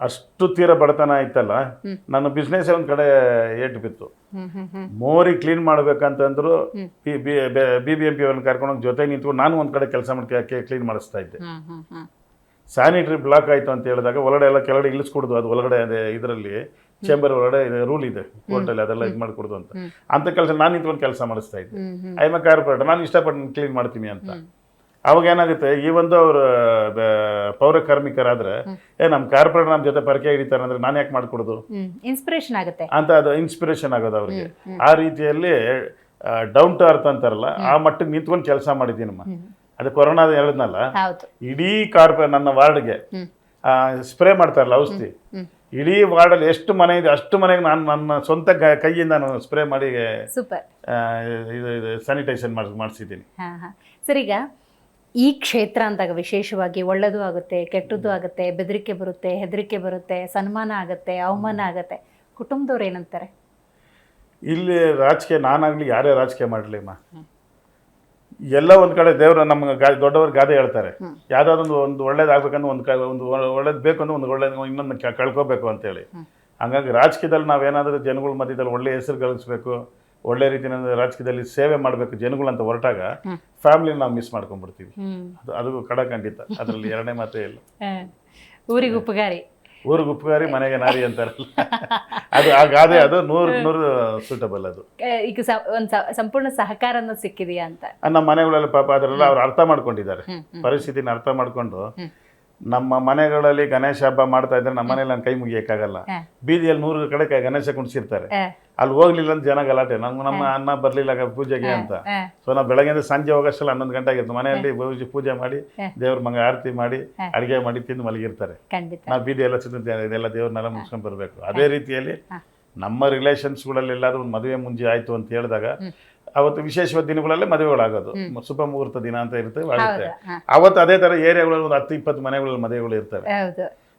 ಅಷ್ಟು ತೀರ ಬಡತನ ಆಯ್ತಲ್ಲ? ಹ್ಮ್. ನನ್ನ ಬಿಸ್ನೆಸ್ ಒಂದ್ ಕಡೆ ಏಟ್ ಬಿತ್ತು. ಮೋರಿ ಕ್ಲೀನ್ ಮಾಡ್ಬೇಕಂತಂದ್ರು. ಬಿ ಬಿ ಎಂ ಪಿ ಅವ್ರನ್ನ ಕರ್ಕೊಂಡೋಗಿ ಜೊತೆ ನಿಂತ್ಕೊಂಡು ನಾನು ಒಂದ್ ಕಡೆ ಕೆಲಸ ಮಾಡ್ತೀನಿ ಕ್ಲೀನ್ ಮಾಡಿಸ್ತಾ ಇದ್ದೆ. ಸ್ಯಾನಿಟರಿ ಬ್ಲಾಕ್ ಆಯ್ತು ಅಂತ ಹೇಳಿದಾಗ ಒಳಗಡೆ ಎಲ್ಲ ಕೆಳಗಡೆ ಇಳಿಸ್ಕೊಡ್ದು ಅದು ಒಳಗಡೆ ಅದೇ ಇದರಲ್ಲಿ ಚೇಂಬರ್ ಒಳಗಡೆ ರೂಲ್ ಇದೆ ಕೋರ್ಟಲ್ಲಿ ಅದೆಲ್ಲ ಇದು ಮಾಡಿಕೊಡ್ದು ಅಂತ. ಅಂತ ಕೆಲಸ ನಾನು ನಿಂತ್ಕೊಂಡು ಕೆಲಸ ಮಾಡಿಸ್ತಾ ಇದ್ದೆ. I'm corporate I am corporator ನಾನು ಇಷ್ಟಪಟ್ಟು ಕ್ಲೀನ್ ಮಾಡ್ತೀನಿ ಅಂತ. ಅವಾಗ ಏನಾಗುತ್ತೆ ಈ ಒಂದು ಅವರು ಪೌರ ಕಾರ್ಮಿಕರಾದ್ರೆ ಏ ನಮ್ಮ ಕಾರ್ಪೊರೇಟ್ ನಮ್ಮ ಜೊತೆ ಪರಿಚಯ ಹಿಡಿತಾರೆ ಅಂದ್ರೆ ನಾನು ಯಾಕೆ ಮಾಡ್ಕೊಡೋದು? ಇನ್ಸ್ಪಿರೇಷನ್ ಆಗುತ್ತೆ. ಅಂತ ಅದು ಇನ್ಸ್ಪಿರೇಷನ್ ಆಗೋದು ಅವ್ರಿಗೆ. ಆ ರೀತಿಯಲ್ಲಿ ಡೌನ್ ಟು ಅರ್ತ್ ಅಂತಾರಲ್ಲ ಆ ಮಟ್ಟಕ್ಕೆ ನಿಂತ್ಕೊಂಡು ಕೆಲಸ ಮಾಡಿದ್ದೀನಮ್ಮ. ಅದು ಕೊರೋನಾದ ಹೇಳಿದ್ನಲ್ಲ ಇಡೀ ಕಾರ್ಪೊರೇ ನನ್ನ ವಾರ್ಡ್ಗೆ ಸ್ಪ್ರೇ ಮಾಡ್ತಾರಲ್ಲ ಔಷಧಿ. ಇಡೀ ವಾರ್ಡಲ್ಲಿ ಎಷ್ಟು ಮನೆ ಇದೆ ಅಷ್ಟು ಮನೆಗೆ ನಾನು ನನ್ನ ಸ್ವಂತ ಕೈಯಿಂದ ನಾನು ಸ್ಪ್ರೇ ಮಾಡಿ ಸೂಪರ್. ಇದು ಸ್ಯಾನಿಟೈಸೇಷನ್ ಮಾಡಿ ಮಾಡಿಸಿದ್ದೀನಿ. ಸರ್ ಈಗ ಈ ಕ್ಷೇತ್ರ ಅಂದಾಗ ವಿಶೇಷವಾಗಿ ಒಳ್ಳೆಯದು ಆಗುತ್ತೆ ಕೆಟ್ಟದ್ದು ಆಗುತ್ತೆ ಬೆದರಿಕೆ ಬರುತ್ತೆ ಹೆದರಿಕೆ ಬರುತ್ತೆ ಸನ್ಮಾನ ಆಗುತ್ತೆ ಅವಮಾನ ಆಗುತ್ತೆ. ಕುಟುಂಬದವ್ರು ಏನಂತಾರೆ? ಇಲ್ಲಿ ರಾಜಕೀಯ ನಾನಾಗಲಿ ಯಾರೇ ರಾಜಕೀಯ ಮಾಡಲಿ ಅಮ್ಮ. ಎಲ್ಲ ಒಂದು ಕಡೆ ದೇವರ ನಮ್ಗೆ ಗಾ ದೊಡ್ಡವರು ಗಾದೆ ಹೇಳ್ತಾರೆ. ಯಾವುದಾದ್ರೊಂದು ಒಂದು ಒಳ್ಳೇದಾಗಬೇಕಂದ್ರೆ ಒಂದು ಕ ಒಂದು ಒಳ್ಳೇದು ಬೇಕು ಅಂದ್ರೆ ಒಂದು ಒಳ್ಳೇದು ಇನ್ನೊಂದು ಕಳ್ಕೋಬೇಕು ಅಂತೇಳಿ. ಹಂಗಾಗಿ ರಾಜಕೀಯದಲ್ಲಿ ನಾವೇನಾದರೂ ಜನಗಳ ಮಧ್ಯದಲ್ಲಿ ಒಳ್ಳೆ ಹೆಸರು ಗಳಿಸ್ಬೇಕು ಒಳ್ಳೆ ರೀತಿಯಿಂದ ರಾಜಕೀಯದಲ್ಲಿ ಸೇವೆ ಮಾಡಬೇಕು ಅಂತ ಹೊರಟಾಗ ಫ್ಯಾಮಿಲಿ ಫ್ಯಾಮಿಲಿನ ನಾವು ಮಿಸ್ ಮಾಡ್ಕೊಂಡ್ಬಿಡ್ತೀವಿ. ಬಿಡ್ತೀವಿ ಅದು ಕಡ ಖಂಡಿತ. ಅದರಲ್ಲಿ ಎರಡನೇ ಮಾತೇ ಇಲ್ಲ. ಊರಿಗೆ ಉಪಕಾರಿ. ಊರಿಗೆ ಉಪಕಾರಿ ಮನೆಗೆ ನಾರಿ ಅಂತಾರಲ್ಲ. ಅದು ಆ ಗಾದೆ ಅದು ನೂರು ನೂರು ಸೂಟಬಲ್ ಅದು. ಈಗ ಒಂದ್ ಸಂಪೂರ್ಣ ಸಹಕಾರ ಅನ್ನೋದು ಸಿಕ್ಕಿದೆಯಾ ಅಂತ? ನಮ್ಮ ಮನೆಗಳಲ್ಲಿ ಪಾಪ ಅದ್ರಲ್ಲ ಅವ್ರು ಅರ್ಥ ಮಾಡ್ಕೊಂಡಿದ್ದಾರೆ. ಪರಿಸ್ಥಿತಿನ ಅರ್ಥ ಮಾಡ್ಕೊಂಡು. ನಮ್ಮ ಮನೆಗಳಲ್ಲಿ ಗಣೇಶ ಹಬ್ಬ ಮಾಡ್ತಾ ಇದ್ರೆ ನಮ್ಮ ಮನೇಲಿ ನಾನು ಕೈ ಮುಗಿಯಕ್ಕಾಗಲ್ಲ. ಬೀದಿಯಲ್ಲಿ ನೂರು ಕಡೆ ಗಣೇಶ ಕುಣಿಸಿರ್ತಾರೆ ಅಲ್ಲಿ ಹೋಗ್ಲಿಲ್ಲ ಅಂತ ಜನ ಗಲಾಟೆ. ನಮ್ಗೆ ನಮ್ಮ ಅನ್ನ ಬರ್ಲಿಲ್ಲ ಪೂಜೆಗೆ ಅಂತ. ಸೊ ನಾವು ಬೆಳಗ್ಗೆಯಿಂದ ಸಂಜೆ ಹೋಗೋಷ್ಟಲ್ಲ ಹನ್ನೊಂದು ಗಂಟೆ ಆಗಿರ್ತದೆ ಮನೆಯಲ್ಲಿ ಪೂಜೆ ಪೂಜೆ ಮಾಡಿ. ದೇವ್ರ ಮಂಗ ಆರತಿ ಮಾಡಿ. ಅಡಿಗೆ ಮಾಡಿ ತಿಂದು ಮಲಗಿರ್ತಾರೆ. ನಾವು ಬೀದಿ ಎಲ್ಲ ಸುತ್ತ ಇದೆಲ್ಲ ದೇವ್ರನ್ನೆಲ್ಲ ಮುಗಿಸ್ಕೊಂಡು ಬರಬೇಕು. ಅದೇ ರೀತಿಯಲ್ಲಿ. ನಮ್ಮ ರಿಲೇಷನ್ಸ್ಗಳಲ್ಲಿ ಎಲ್ಲಾದ್ರೂ ಒಂದು ಮದುವೆ ಮುಂಜೆ ಆಯ್ತು ಅಂತ ಹೇಳಿದಾಗ. ಅವತ್ತು ವಿಶೇಷವಾದ ದಿನಗಳಲ್ಲೇ ಮದುವೆಗಳಾಗೋದು. ಶುಭ ಮುಹೂರ್ತ ದಿನ ಅಂತ ಇರ್ತವೆ ಆಗುತ್ತೆ ಅವತ್ತು ಅದೇ ತರ ಏರಿಯಾಗಳಲ್ಲಿ ಒಂದು ಹತ್ತು ಇಪ್ಪತ್ತು ಮನೆಗಳಲ್ಲಿ ಮದುವೆಗಳು ಇರ್ತವೆ.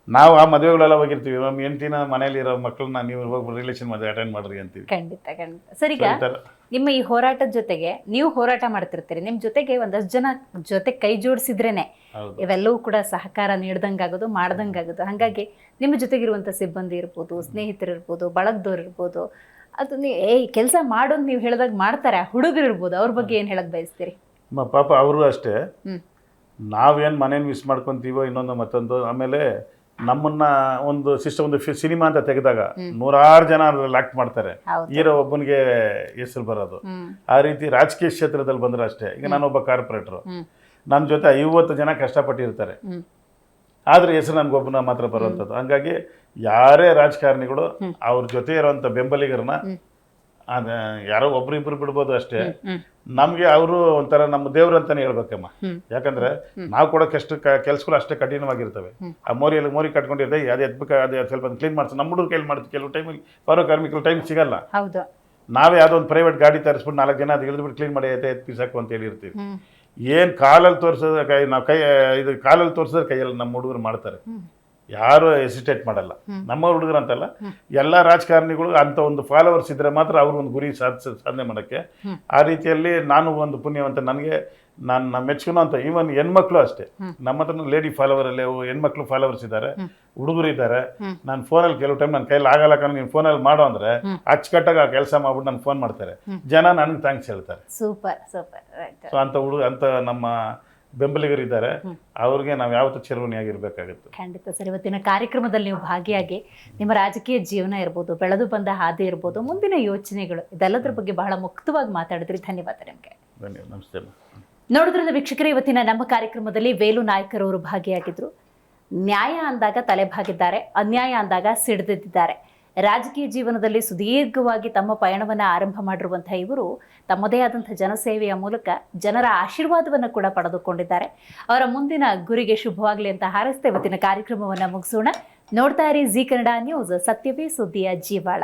ನಾವು ಆ ಮದುವೆಗಳೆಲ್ಲ ಹೋಗಿರ್ತೀವಿ. ನಮ್ಮ ಹೆಂಡತಿನ ಮನೇಲಿ ಇರೋ ಮಕ್ಕಳನ್ನ ನೀವು ಹೋಗಿ ರಿಲೇಷನ್ ಮದುವೆ ಅಟೆಂಡ್ ಮಾಡ್ರಿ ಅಂತೀವಿ. ಖಂಡಿತ ಖಂಡಿತ. ಸರ್ ನಿಮ್ಮ ಈ ಹೋರಾಟದ ಜೊತೆಗೆ ನೀವು ಹೋರಾಟ ಮಾಡ್ತಿರ್ತೀರಿ. ನಿಮ್ಮ ಜೊತೆಗೆ ಒಂದಷ್ಟು ಜನ ಜೊತೆ ಕೈ ಜೋಡಿಸಿದ್ರೇನೆ ಇವೆಲ್ಲವೂ ಕೂಡ ಸಹಕಾರ ನೀಡ್ದಂಗಾಗೋದು ಮಾಡ್ದಂಗಾಗೋದು. ಹಾಗಾಗಿ ನಿಮ್ಮ ಜೊತೆಗಿರುವಂಥ ಸಿಬ್ಬಂದಿ ಇರ್ಬೋದು ಸ್ನೇಹಿತರಿರ್ಬೋದು ಬಳಗದವ್ರು ಇರ್ಬೋದು ಅದು ನೀವು ಏ ಕೆಲಸ ಮಾಡೋದು ನೀವು ಹೇಳಿದಾಗ ಮಾಡ್ತಾರೆ. ಹುಡುಗರು ಇರ್ಬೋದು. ಅವ್ರ ಬಗ್ಗೆ ಏನು ಹೇಳಕ್ ಬಯಸ್ತೀರಿ? ಮ- ಪಾಪ ಅವರು ಅಷ್ಟೇ. ಹ್ಮ್. ನಾವೇನು ಮನೇನ ಮಿಸ್ ಮಾಡ್ಕೊತೀವೋ ಇನ್ನೊಂದು ಮತ್ತೊಂದು ಆಮೇಲೆ ನಮ್ಮನ್ನ ಒಂದು ಸಿಸ್ಟಮ್ ಒಂದು ಸಿನಿಮಾ ಅಂತ ತೆಗೆದಾಗ ನೂರಾರು ಜನ ಅದ್ರಲ್ಲಿ ಆಕ್ಟ್ ಮಾಡ್ತಾರೆ. ಹೌದು. ಹೀರೋ ಒಬ್ಬನಿಗೆ ಹೆಸರು ಬರೋದು. ಹ್ಮ್. ಆ ರೀತಿ ರಾಜಕೀಯ ಕ್ಷೇತ್ರದಲ್ಲಿ ಬಂದ್ರೆ ಅಷ್ಟೇ. ಈಗ ನಾನೊಬ್ಬ ಕಾರ್ಪೊರೇಟ್ರು. ಹ್ಮ್. ನನ್ನ ಜೊತೆ ಐವತ್ತು ಜನ ಕಷ್ಟಪಟ್ಟಿರ್ತಾರೆ. ಹ್ಮ್. ಆದರೆ ಹೆಸರು ನನಗೊಬ್ಬನ ಮಾತ್ರ ಬರುವಂಥದ್ದು. ಹಂಗಾಗಿ ಯಾರೇ ರಾಜಕಾರಣಿಗಳು ಅವ್ರ ಜೊತೆ ಇರುವಂತ ಬೆಂಬಲಿಗರನ್ನ ಯಾರೋ ಒಬ್ರು ಇಬ್ರು ಬಿಡ್ಬೋದು ಅಷ್ಟೇ. ನಮ್ಗೆ ಅವರು ಒಂಥರ ನಮ್ಮ ದೇವ್ರು ಅಂತಾನೆ ಹೇಳ್ಬೇಕಮ್ಮ. ಯಾಕಂದ್ರೆ ನಾವು ಕೂಡ ಕಷ್ಟ ಕೆಲ್ಸಗಳು ಅಷ್ಟೇ ಕಠಿಣವಾಗಿರ್ತವೆ. ಆ ಮೋರಿಯಲ್ಲಿ ಮೋರಿ ಕಟ್ಕೊಂಡಿರ್ತದೆ ಅದು ಎದ್ಬೇಕು ಅದು ಸ್ವಲ್ಪ ಕ್ಲೀನ್ ಮಾಡ್ತೀವಿ ನಮ್ಮ ಹುಡುಗರು ಕೈಲಿ ಮಾಡ್ತೀವಿ ಕೆಲವು ಟೈಮಲ್ಲಿ ಪೌರ ಕಾರ್ಮಿಕರು ಟೈಮ್ ಸಿಗಲ್ಲ. ಹೌದು. ನಾವೇ ಯಾವುದೋ ಒಂದು ಪ್ರೈವೇಟ್ ಗಾಡಿ ತರಿಸ್ಬಿಟ್ಟು ನಾಲ್ಕು ಜನ ಅದು ಇಳಿದ್ಬಿಟ್ಟು ಕ್ಲೀನ್ ಮಾಡಿ ಐತೆ ಎತ್ ಪೀಸಾಕು ಅಂತ ಹೇಳಿರ್ತೀವಿ ಏನ್ ಕಾಲಲ್ಲಿ ತೋರಿಸೋದ್ರೆ ಕೈ ನಾವು ಕೈ ಇದು ಕಾಲಲ್ಲಿ ತೋರಿಸಿದ್ರೆ ಕೈಯಲ್ಲಿ ನಮ್ಮ ಹುಡುಗರು ಮಾಡ್ತಾರೆ. ಯಾರು ಎಸಿಟೇಟ್ ಮಾಡಲ್ಲ. ನಮ್ಮ ಹುಡುಗರು ಅಂತಲ್ಲ ಎಲ್ಲ ರಾಜಕಾರಣಿಗಳು ಅಂತ ಒಂದು ಫಾಲೋವರ್ಸ್ ಇದ್ರೆ ಮಾತ್ರ ಅವ್ರ ಒಂದು ಗುರಿ ಸಾಧಿಸ ಸಾಧನೆ ಮಾಡೋಕ್ಕೆ. ಆ ರೀತಿಯಲ್ಲಿ ನಾನು ಒಂದು ಪುಣ್ಯವಂತ ನನಗೆ ನಾನು ಮೆಚ್ಕೊಳೋ ಅಂತ ಈವನ್ ಹೆಣ್ಮಕ್ಳು ಅಷ್ಟೇ. ನಮ್ಮ ಹತ್ರ ಲೇಡಿ ಫಾಲೋವರ್ ಅಲ್ಲಿ ಹೆಣ್ಮಕ್ಳು ಫಾಲೋವರ್ಸ್ ಇದ್ದಾರೆ ಹುಡುಗರು ಇದ್ದಾರೆ. ನಾನು ಫೋನಲ್ಲಿ ಕೆಲವು ಟೈಮ್ ನನ್ನ ಕೈಲಿ ಆಗಲ್ಲ ಕಣ ನೀನು ಫೋನಲ್ಲಿ ಮಾಡೋ ಅಂದ್ರೆ ಅಚ್ಚುಕಟ್ಟಾಗಿ ಆ ಕೆಲಸ ಮಾಡ್ಬಿಟ್ಟು ನನಗೆ ಫೋನ್ ಮಾಡ್ತಾರೆ. ಜನ ನನಗೆ ಥ್ಯಾಂಕ್ಸ್ ಹೇಳ್ತಾರೆ. Super super. ಸೊ ಅಂತ ಹುಡುಗ ಅಂತ ನಮ್ಮ ಬೆಂಬಲಿಗರಿದ್ದಾರೆ. ಅವ್ರಿಗೆ ನಾವು ಯಾವತ್ತೂ ಚಿರವಣಿಯಾಗಿರ್ಬೇಕಾಗುತ್ತೆ ಖಂಡಿತ ಸರ್. ಇವತ್ತಿನ ಕಾರ್ಯಕ್ರಮದಲ್ಲಿ ನೀವು ಭಾಗಿಯಾಗಿ ನಿಮ್ಮ ರಾಜಕೀಯ ಜೀವನ ಇರ್ಬೋದು ಬೆಳೆದು ಬಂದ ಹಾದಿ ಇರ್ಬೋದು ಮುಂದಿನ ಯೋಚನೆಗಳು ಇದೆಲ್ಲದರ ಬಗ್ಗೆ ಬಹಳ ಮುಕ್ತವಾಗಿ ಮಾತಾಡಿದ್ರಿ. ಧನ್ಯವಾದ ನಿಮಗೆ. ಧನ್ಯವಾದ. ನಮಸ್ತೆ ನೋಡಿದ್ರಲ್ಲ ನೋಡಿದ್ರಿಂದ ವೀಕ್ಷಕರೇ ಇವತ್ತಿನ ನಮ್ಮ ಕಾರ್ಯಕ್ರಮದಲ್ಲಿ ವೇಲು ನಾಯ್ಕರವರು ಭಾಗಿಯಾಗಿದ್ರು. ನ್ಯಾಯ ಅಂದಾಗ ತಲೆಬಾಗಿದ್ದಾರೆ ಅನ್ಯಾಯ ಅಂದಾಗ ಸಿಡಿದಿದ್ದಾರೆ. ರಾಜಕೀಯ ಜೀವನದಲ್ಲಿ ಸುದೀರ್ಘವಾಗಿ ತಮ್ಮ ಪಯಣವನ್ನು ಆರಂಭ ಮಾಡಿರುವಂತಹ ಇವರು ತಮ್ಮದೇ ಆದಂಥ ಜನಸೇವೆಯ ಮೂಲಕ ಜನರ ಆಶೀರ್ವಾದವನ್ನು ಕೂಡ ಪಡೆದುಕೊಂಡಿದ್ದಾರೆ. ಅವರ ಮುಂದಿನ ಗುರಿಗೆ ಶುಭವಾಗಲಿ ಅಂತ ಹಾರೈಸ್ತಾ ಇವತ್ತಿನ ಕಾರ್ಯಕ್ರಮವನ್ನು ಮುಗಿಸೋಣ. ನೋಡ್ತಾ ಇರಿ ಜಿ ಕನ್ನಡ ನ್ಯೂಸ್, ಸತ್ಯವೇ ಸುದ್ದಿಯ ಜೀವಾಳ.